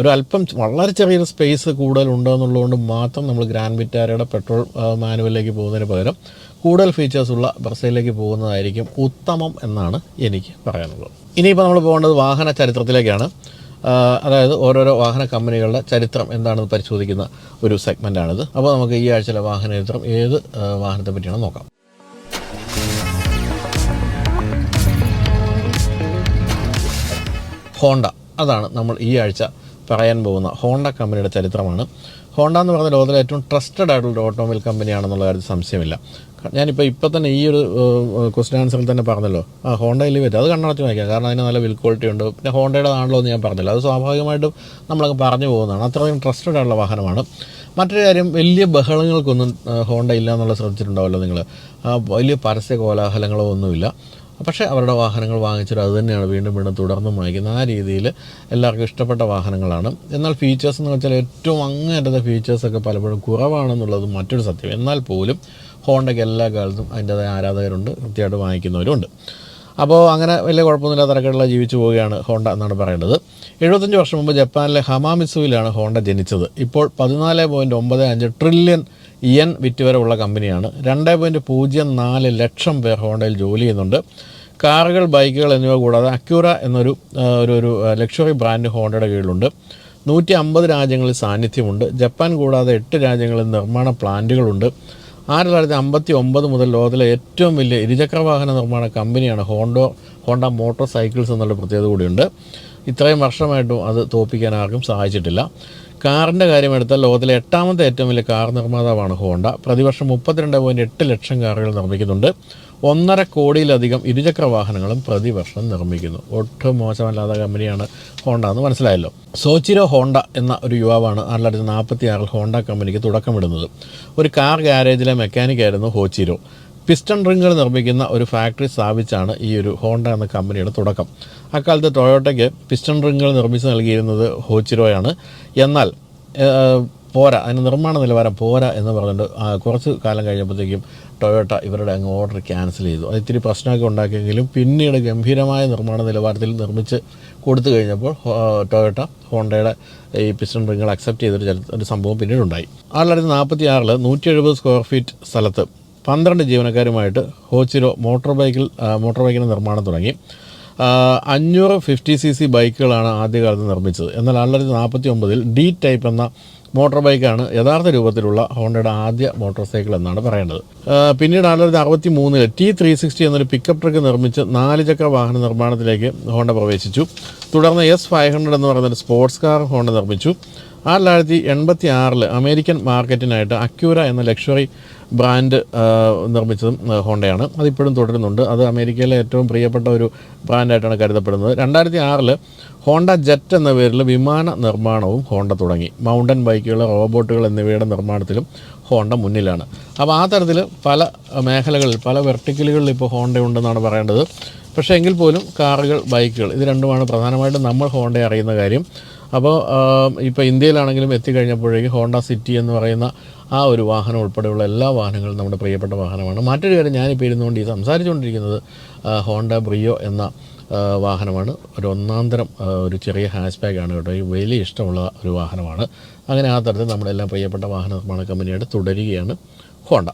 ഒരു അല്പം വളരെ ചെറിയൊരു സ്പേസ് കൂടുതൽ ഉണ്ടെന്നുള്ളതുകൊണ്ട് മാത്രം നമ്മൾ ഗ്രാൻഡ് വിറ്റാരയുടെ പെട്രോൾ മാനുവലിലേക്ക് പോകുന്നതിന് പകരം കൂടുതൽ ഫീച്ചേഴ്സുള്ള ബ്രസയിലേക്ക് പോകുന്നതായിരിക്കും ഉത്തമം എന്നാണ് എനിക്ക് പറയാനുള്ളത്. ഇനിയിപ്പോൾ നമ്മൾ പോകേണ്ടത് വാഹന ചരിത്രത്തിലേക്കാണ്. അതായത് ഓരോരോ വാഹന കമ്പനികളുടെ ചരിത്രം എന്താണെന്ന് പരിശോധിക്കുന്ന ഒരു സെഗ്മെന്റാണിത് അപ്പോൾ നമുക്ക് ഈ ആഴ്ചയിലെ വാഹന ചരിത്രം ഏത് വാഹനത്തെ പറ്റിയാണെന്ന് നോക്കാം. ഹോണ്ട. അതാണ് നമ്മൾ ഈ ആഴ്ച പറയാൻ പോകുന്ന ഹോണ്ട കമ്പനിയുടെ ചരിത്രമാണ്. ഹോണ്ട എന്ന് പറഞ്ഞ ലോകത്തിലെ ഏറ്റവും ട്രസ്റ്റഡ് ആയിട്ടുള്ള ഓട്ടോമൊബൈൽ കമ്പനിയാണെന്നുള്ള കാര്യത്തിൽ സംശയമില്ല. ഞാനിപ്പോൾ ഇപ്പോൾ തന്നെ ഈ ഒരു ക്വസ്റ്റ്യൻ ആൻസറിൽ തന്നെ പറഞ്ഞല്ലോ. ആ ഹോണ്ട എലിവേറ്റ് അത് കണ്ണടച്ച് വായിക്കാം. കാരണം അതിന് നല്ല വിൽ ക്വാളിറ്റി ഉണ്ട്. പിന്നെ ഹോണ്ടയുടെ ആണല്ലോ എന്ന് ഞാൻ പറഞ്ഞല്ലോ. അത് സ്വാഭാവികമായിട്ടും നമ്മളങ്ങ് പറഞ്ഞു പോകുന്നതാണ്. അത്രയും ട്രസ്റ്റഡ് ആയിട്ടുള്ള വാഹനമാണ്. മറ്റൊരു കാര്യം വലിയ ബഹളങ്ങൾക്കൊന്നും ഹോണ്ട ഇല്ല എന്നുള്ള ശ്രദ്ധിച്ചിട്ടുണ്ടാവല്ലോ നിങ്ങൾ വലിയ പരസ്യ കോലാഹലങ്ങളോ ഒന്നുമില്ല. പക്ഷേ അവരുടെ വാഹനങ്ങൾ വാങ്ങിച്ചിട്ട് അത് തന്നെയാണ് വീണ്ടും വീണ്ടും തുടർന്നും വാങ്ങിക്കുന്നത്. ആ രീതിയിൽ എല്ലാവർക്കും ഇഷ്ടപ്പെട്ട വാഹനങ്ങളാണ്. എന്നാൽ ഫീച്ചേഴ്സ് എന്ന് വെച്ചാൽ ഏറ്റവും അങ്ങേറ്റത്തെ ഫീച്ചേഴ്സൊക്കെ പലപ്പോഴും കുറവാണെന്നുള്ളത് മറ്റൊരു സത്യം. എന്നാൽ പോലും ഹോണ്ടയ്ക്ക് എല്ലാ കാലത്തും അതിന്റെതായ ആരാധകരുണ്ട് കൃത്യമായിട്ട് വാങ്ങിക്കുന്നവരുണ്ട് അപ്പോൾ അങ്ങനെ വലിയ കുഴപ്പമൊന്നുമില്ലാത്ത തരക്കേടുള്ള ജീവിച്ചു പോവുകയാണ് ഹോണ്ട എന്നാണ് പറയേണ്ടത്. എഴുപത്തഞ്ച് വർഷം മുമ്പ് ജപ്പാനിലെ ഹമാമിസുവിലാണ് ഹോണ്ട ജനിച്ചത്. ഇപ്പോൾ പതിനാല് പോയിന്റ് ഒമ്പത് അഞ്ച് ട്രില്യൺ ഇയൻ വിറ്റ് വരെ ഉള്ള കമ്പനിയാണ്. രണ്ട് പോയിന്റ് പൂജ്യം നാല് ലക്ഷം പേർ ഹോണ്ടയിൽ ജോലി ചെയ്യുന്നുണ്ട്. കാറുകൾ ബൈക്കുകൾ എന്നിവ കൂടാതെ അക്യൂറ എന്നൊരു ഒരു ഒരു ലക്ഷറി ബ്രാൻഡ് ഹോണ്ടയുടെ കീഴിലുണ്ട്. നൂറ്റി അമ്പത് രാജ്യങ്ങളിൽ സാന്നിധ്യമുണ്ട്. ജപ്പാൻ കൂടാതെ എട്ട് രാജ്യങ്ങളിൽ നിർമ്മാണ പ്ലാന്റുകളുണ്ട്. ആയിരത്തി തൊള്ളായിരത്തി അമ്പത്തി ഒമ്പത് മുതൽ ലോകത്തിലെ ഏറ്റവും വലിയ ഇരുചക്ര വാഹന നിർമ്മാണ കമ്പനിയാണ് ഹോണ്ടോ ഹോണ്ട മോട്ടോർ സൈക്കിൾസ് എന്നുള്ള പ്രത്യേകത കൂടിയുണ്ട്. ഇത്രയും വർഷമായിട്ടും അത് തോപ്പിക്കാൻ ആർക്കും സഹായിച്ചിട്ടില്ല. കാറിന്റെ കാര്യമെടുത്താൽ ലോകത്തിലെ എട്ടാമത്തെ ഏറ്റവും വലിയ കാർ നിർമ്മാതാവാണ് ഹോണ്ട. പ്രതിവർഷം മുപ്പത്തിരണ്ട് പോയിന്റ് എട്ട് ലക്ഷം കാറുകൾ നിർമ്മിക്കുന്നുണ്ട്. ഒന്നര കോടിയിലധികം ഇരുചക്ര വാഹനങ്ങളും പ്രതിവർഷം നിർമ്മിക്കുന്നു. ഒട്ടും മോശമല്ലാത്ത കമ്പനിയാണ് ഹോണ്ട എന്ന് മനസ്സിലായല്ലോ. സോച്ചിരോ ഹോണ്ട എന്ന ഒരു യുവാവാണ് ആയിരത്തി തൊള്ളായിരത്തി നാൽപ്പത്തി ആറിൽ ഹോണ്ട കമ്പനിക്ക് തുടക്കമിടുന്നത്. ഒരു കാർ ഗാരേജിലെ മെക്കാനിക്കായിരുന്നു ഹോച്ചിരോ. പിസ്റ്റൺ റിങ്ങുകൾ നിർമ്മിക്കുന്ന ഒരു ഫാക്ടറി സ്ഥാപിച്ചാണ് ഈ ഒരു ഹോണ്ട എന്ന കമ്പനിയുടെ തുടക്കം. അക്കാലത്ത് ടൊയോട്ടയ്ക്ക് പിസ്റ്റൺ റിങ്ങുകൾ നിർമ്മിച്ച് നൽകിയിരുന്നത് ഹോച്ചിരോയാണ്. എന്നാൽ പോരാ അതിന് നിർമ്മാണ നിലവാരം പോരാ എന്ന് പറഞ്ഞിട്ട് കുറച്ച് കാലം കഴിഞ്ഞപ്പോഴത്തേക്കും ടൊയോട്ട ഇവരുടെ അങ്ങ് ഓർഡർ ക്യാൻസൽ ചെയ്തു. അത് ഇത്തിരി പ്രശ്നമൊക്കെ ഉണ്ടാക്കിയെങ്കിലും പിന്നീട് ഗംഭീരമായ നിർമ്മാണ നിലവാരത്തിൽ നിർമ്മിച്ച് കൊടുത്തു കഴിഞ്ഞപ്പോൾ ടൊയോട്ട ഹോണ്ടയുടെ ഈ പിസ്റ്റൺ റിങ്ങൾ അക്സെപ്റ്റ് ചെയ്തൊരു ഒരു സംഭവം പിന്നീട് ഉണ്ടായി ആയിരത്തി തൊള്ളായിരത്തി നാൽപ്പത്തി ആറിൽ നൂറ്റി എഴുപത് സ്ക്വയർ ഫീറ്റ് സ്ഥലത്ത് പന്ത്രണ്ട് ജീവനക്കാരുമായിട്ട് ഹോച്ചിരോ മോട്ടോർ ബൈക്കിൽ മോട്ടോർ ബൈക്കിന്റെ നിർമ്മാണം തുടങ്ങി. അഞ്ഞൂറ് ഫിഫ്റ്റി സി സി ബൈക്കുകളാണ് ആദ്യകാലത്ത് നിർമ്മിച്ചത്. എന്നാൽ ആയിരത്തി തൊള്ളായിരത്തി നാൽപ്പത്തി ഒമ്പതിൽ ഡി ടൈപ്പ് എന്ന മോട്ടോർ ബൈക്കാണ് യഥാർത്ഥ രൂപത്തിലുള്ള ഹോണ്ടയുടെ ആദ്യ മോട്ടോർ സൈക്കിൾ എന്നാണ് പറയേണ്ടത്. പിന്നീട് ആയിരത്തി തൊള്ളായിരത്തി അറുപത്തി മൂന്നിൽ ടി ത്രീ സിക്സ്റ്റി എന്നൊരു പിക്കപ്പ് ട്രക്ക് നിർമ്മിച്ച് നാല് ചക്ര വാഹന നിർമ്മാണത്തിലേക്ക് ഹോണ്ട പ്രവേശിച്ചു. തുടർന്ന് എസ് ഫൈവ് ഹൺഡ്രഡ് എന്ന് പറയുന്ന സ്പോർട്സ് കാർ ഹോണ്ട നിർമ്മിച്ചു. ആയിരത്തി തൊള്ളായിരത്തി എൺപത്തി ആറിൽ അമേരിക്കൻ മാർക്കറ്റിനായിട്ട് അക്യൂര എന്ന ലക്ഷറി ബ്രാൻഡ് നിർമ്മിച്ചതും ഹോണ്ടയാണ്. അതിപ്പോഴും തുടരുന്നുണ്ട്. അത് അമേരിക്കയിലെ ഏറ്റവും പ്രിയപ്പെട്ട ഒരു ബ്രാൻഡായിട്ടാണ് കരുതപ്പെടുന്നത്. രണ്ടായിരത്തി ആറിൽ ഹോണ്ട ജെറ്റ് എന്ന പേരിൽ വിമാന നിർമ്മാണവും ഹോണ്ട തുടങ്ങി. മൗണ്ടൻ ബൈക്കുകൾ റോബോട്ടുകൾ എന്നിവയുടെ നിർമ്മാണത്തിലും ഹോണ്ട മുന്നിലാണ്. അപ്പോൾ ആ തരത്തിൽ പല മേഖലകളിൽ പല വെർട്ടിക്കലുകളിൽ ഇപ്പോൾ ഹോണ്ട ഉണ്ടെന്നാണ് പറയേണ്ടത്. പക്ഷേ എങ്കിൽ പോലും കാറുകൾ ബൈക്കുകൾ ഇത് രണ്ടുമാണ് പ്രധാനമായിട്ടും നമ്മൾ ഹോണ്ടയെ അറിയുന്ന കാര്യം. അപ്പോൾ ഇപ്പോൾ ഇന്ത്യയിലാണെങ്കിലും എത്തിക്കഴിഞ്ഞപ്പോഴേക്കും ഹോണ്ട സിറ്റി എന്ന് പറയുന്ന ആ ഒരു വാഹനം ഉൾപ്പെടെയുള്ള എല്ലാ വാഹനങ്ങളും നമ്മുടെ പ്രിയപ്പെട്ട വാഹനമാണ്. മറ്റൊരു കാര്യം ഞാനിപ്പോൾ ഇരുന്നുകൊണ്ട് ഈ സംസാരിച്ചുകൊണ്ടിരിക്കുന്നത് ഹോണ്ട ബ്രിയോ എന്ന വാഹനമാണ്. ഒരു ഒന്നാന്തരം ഒരു ചെറിയ ഹാഷ് ബാഗാണ് കേട്ടോ. ഈ വലിയ ഇഷ്ടമുള്ള ഒരു വാഹനമാണ്. അങ്ങനെ ആ തരത്തിൽ നമ്മുടെ എല്ലാം പ്രിയപ്പെട്ട വാഹന നിർമ്മാണ കമ്പനിയായിട്ട് തുടരുകയാണ് ഹോണ്ട.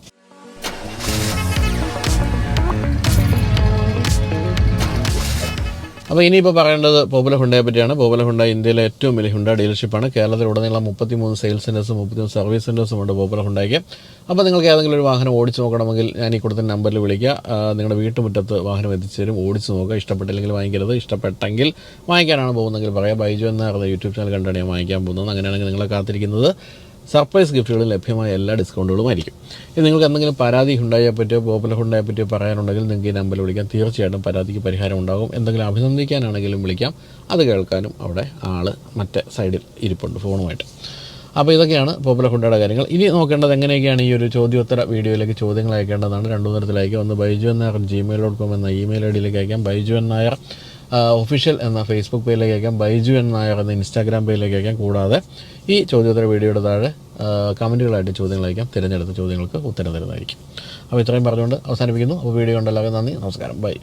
അപ്പോൾ ഇനിയിപ്പോൾ പറയേണ്ടത് പോപ്പുലർ ഹുണ്ടയെ പറ്റിയാണ്. പോപ്പുലർ ഹുണ്ട ഇന്ത്യയിലെ ഏറ്റവും വലിയ ഹുണ്ട ഡീലർഷിപ്പാണ്. കേരളത്തിലുടനീളം മുപ്പത്തിമൂന്ന് സെയിൽസ് സെന്റേഴ്സും മുപ്പത്തിമൂന്ന് സർവീസ് സെന്റേഴ്സും ഉണ്ട് പോപ്പുലർ ഹുണ്ടയ്ക്ക്. അപ്പോൾ നിങ്ങൾക്ക് ഏതെങ്കിലും ഒരു വാഹനം ഓടിച്ചു നോക്കണമെങ്കിൽ ഞാൻ ഈ കൊടുത്ത നമ്പറിൽ വിളിക്കുക നിങ്ങളുടെ വീട്ടുമുറ്റത്ത് വാഹനം എത്തിച്ചു തരും. ഓടിച്ചു നോക്കുക. ഇഷ്ടപ്പെട്ടില്ലെങ്കിൽ വാങ്ങിക്കരുത്. ഇഷ്ടപ്പെട്ടെങ്കിൽ വാങ്ങിക്കാനാണ് പോകുന്നതെങ്കിൽ പറയാം. ബൈജു എന്ന യൂട്യൂബ് ചാനൽ കണ്ടാണ് ഞാൻ വാങ്ങിക്കാൻ പോകുന്നത്. അങ്ങനെയാണെങ്കിൽ നിങ്ങളെ കാത്തിരിക്കുന്നത്. സർപ്രൈസ് ഗിഫ്റ്റുകളും ലഭ്യമായ എല്ലാ ഡിസ്കൗണ്ടുകളും ആയിരിക്കും. ഇനി നിങ്ങൾക്ക് എന്തെങ്കിലും പരാതി ഹുണ്ടായെ പറ്റിയോ പോപ്പുലർ ഹുണ്ടായെ പറ്റിയോ പറയാനുണ്ടെങ്കിൽ നിങ്ങൾക്ക് ഈ നമ്പറിൽ വിളിക്കാം. തീർച്ചയായിട്ടും പരാതിക്ക് പരിഹാരം ഉണ്ടാകും. എന്തെങ്കിലും അഭിനന്ദിക്കാനാണെങ്കിലും വിളിക്കാം. അത് കേൾക്കാനും അവിടെ ആൾ മറ്റേ സൈഡിൽ ഇരിപ്പുണ്ട് ഫോണുമായിട്ട്. അപ്പോൾ ഇതൊക്കെയാണ് പോപ്പുലർ ഹുണ്ടയുടെ കാര്യങ്ങൾ. ഇനി നോക്കേണ്ടത് എങ്ങനെയൊക്കെയാണ് ഈ ഒരു ചോദ്യോത്തര വീഡിയോയിലേക്ക് ചോദ്യങ്ങൾ അയക്കേണ്ടതാണ്. രണ്ടു തരത്തിലേക്ക് ഒന്ന് Baiju Nair Gmail dot com എന്ന ഇമെയിൽ ഐ ഡിയിലേക്ക് അയക്കാം. ബൈജു എൻ ഒഫീഷ്യൽ എന്ന ഫേസ്ബുക്ക് പേജിലേക്ക് അയക്കാം ബൈജു എന്ന നായർ എന്ന ഇൻസ്റ്റാഗ്രാം പേജിലേക്ക് അയക്കാം കൂടാതെ ഈ ചോദ്യോത്തര വീഡിയോയുടെ താഴെ കമന്റുകളായിട്ട് ചോദ്യങ്ങൾ അയക്കാം തിരഞ്ഞെടുത്ത ചോദ്യങ്ങൾക്ക് ഉത്തരം തരുന്നതായിരിക്കും. അപ്പോൾ ഇത്രയും പറഞ്ഞുകൊണ്ട് അവസാനിപ്പിക്കുന്നു. അപ്പോൾ വീഡിയോ ഉണ്ടല്ലാതെ നന്ദി. നമസ്കാരം. ബൈ.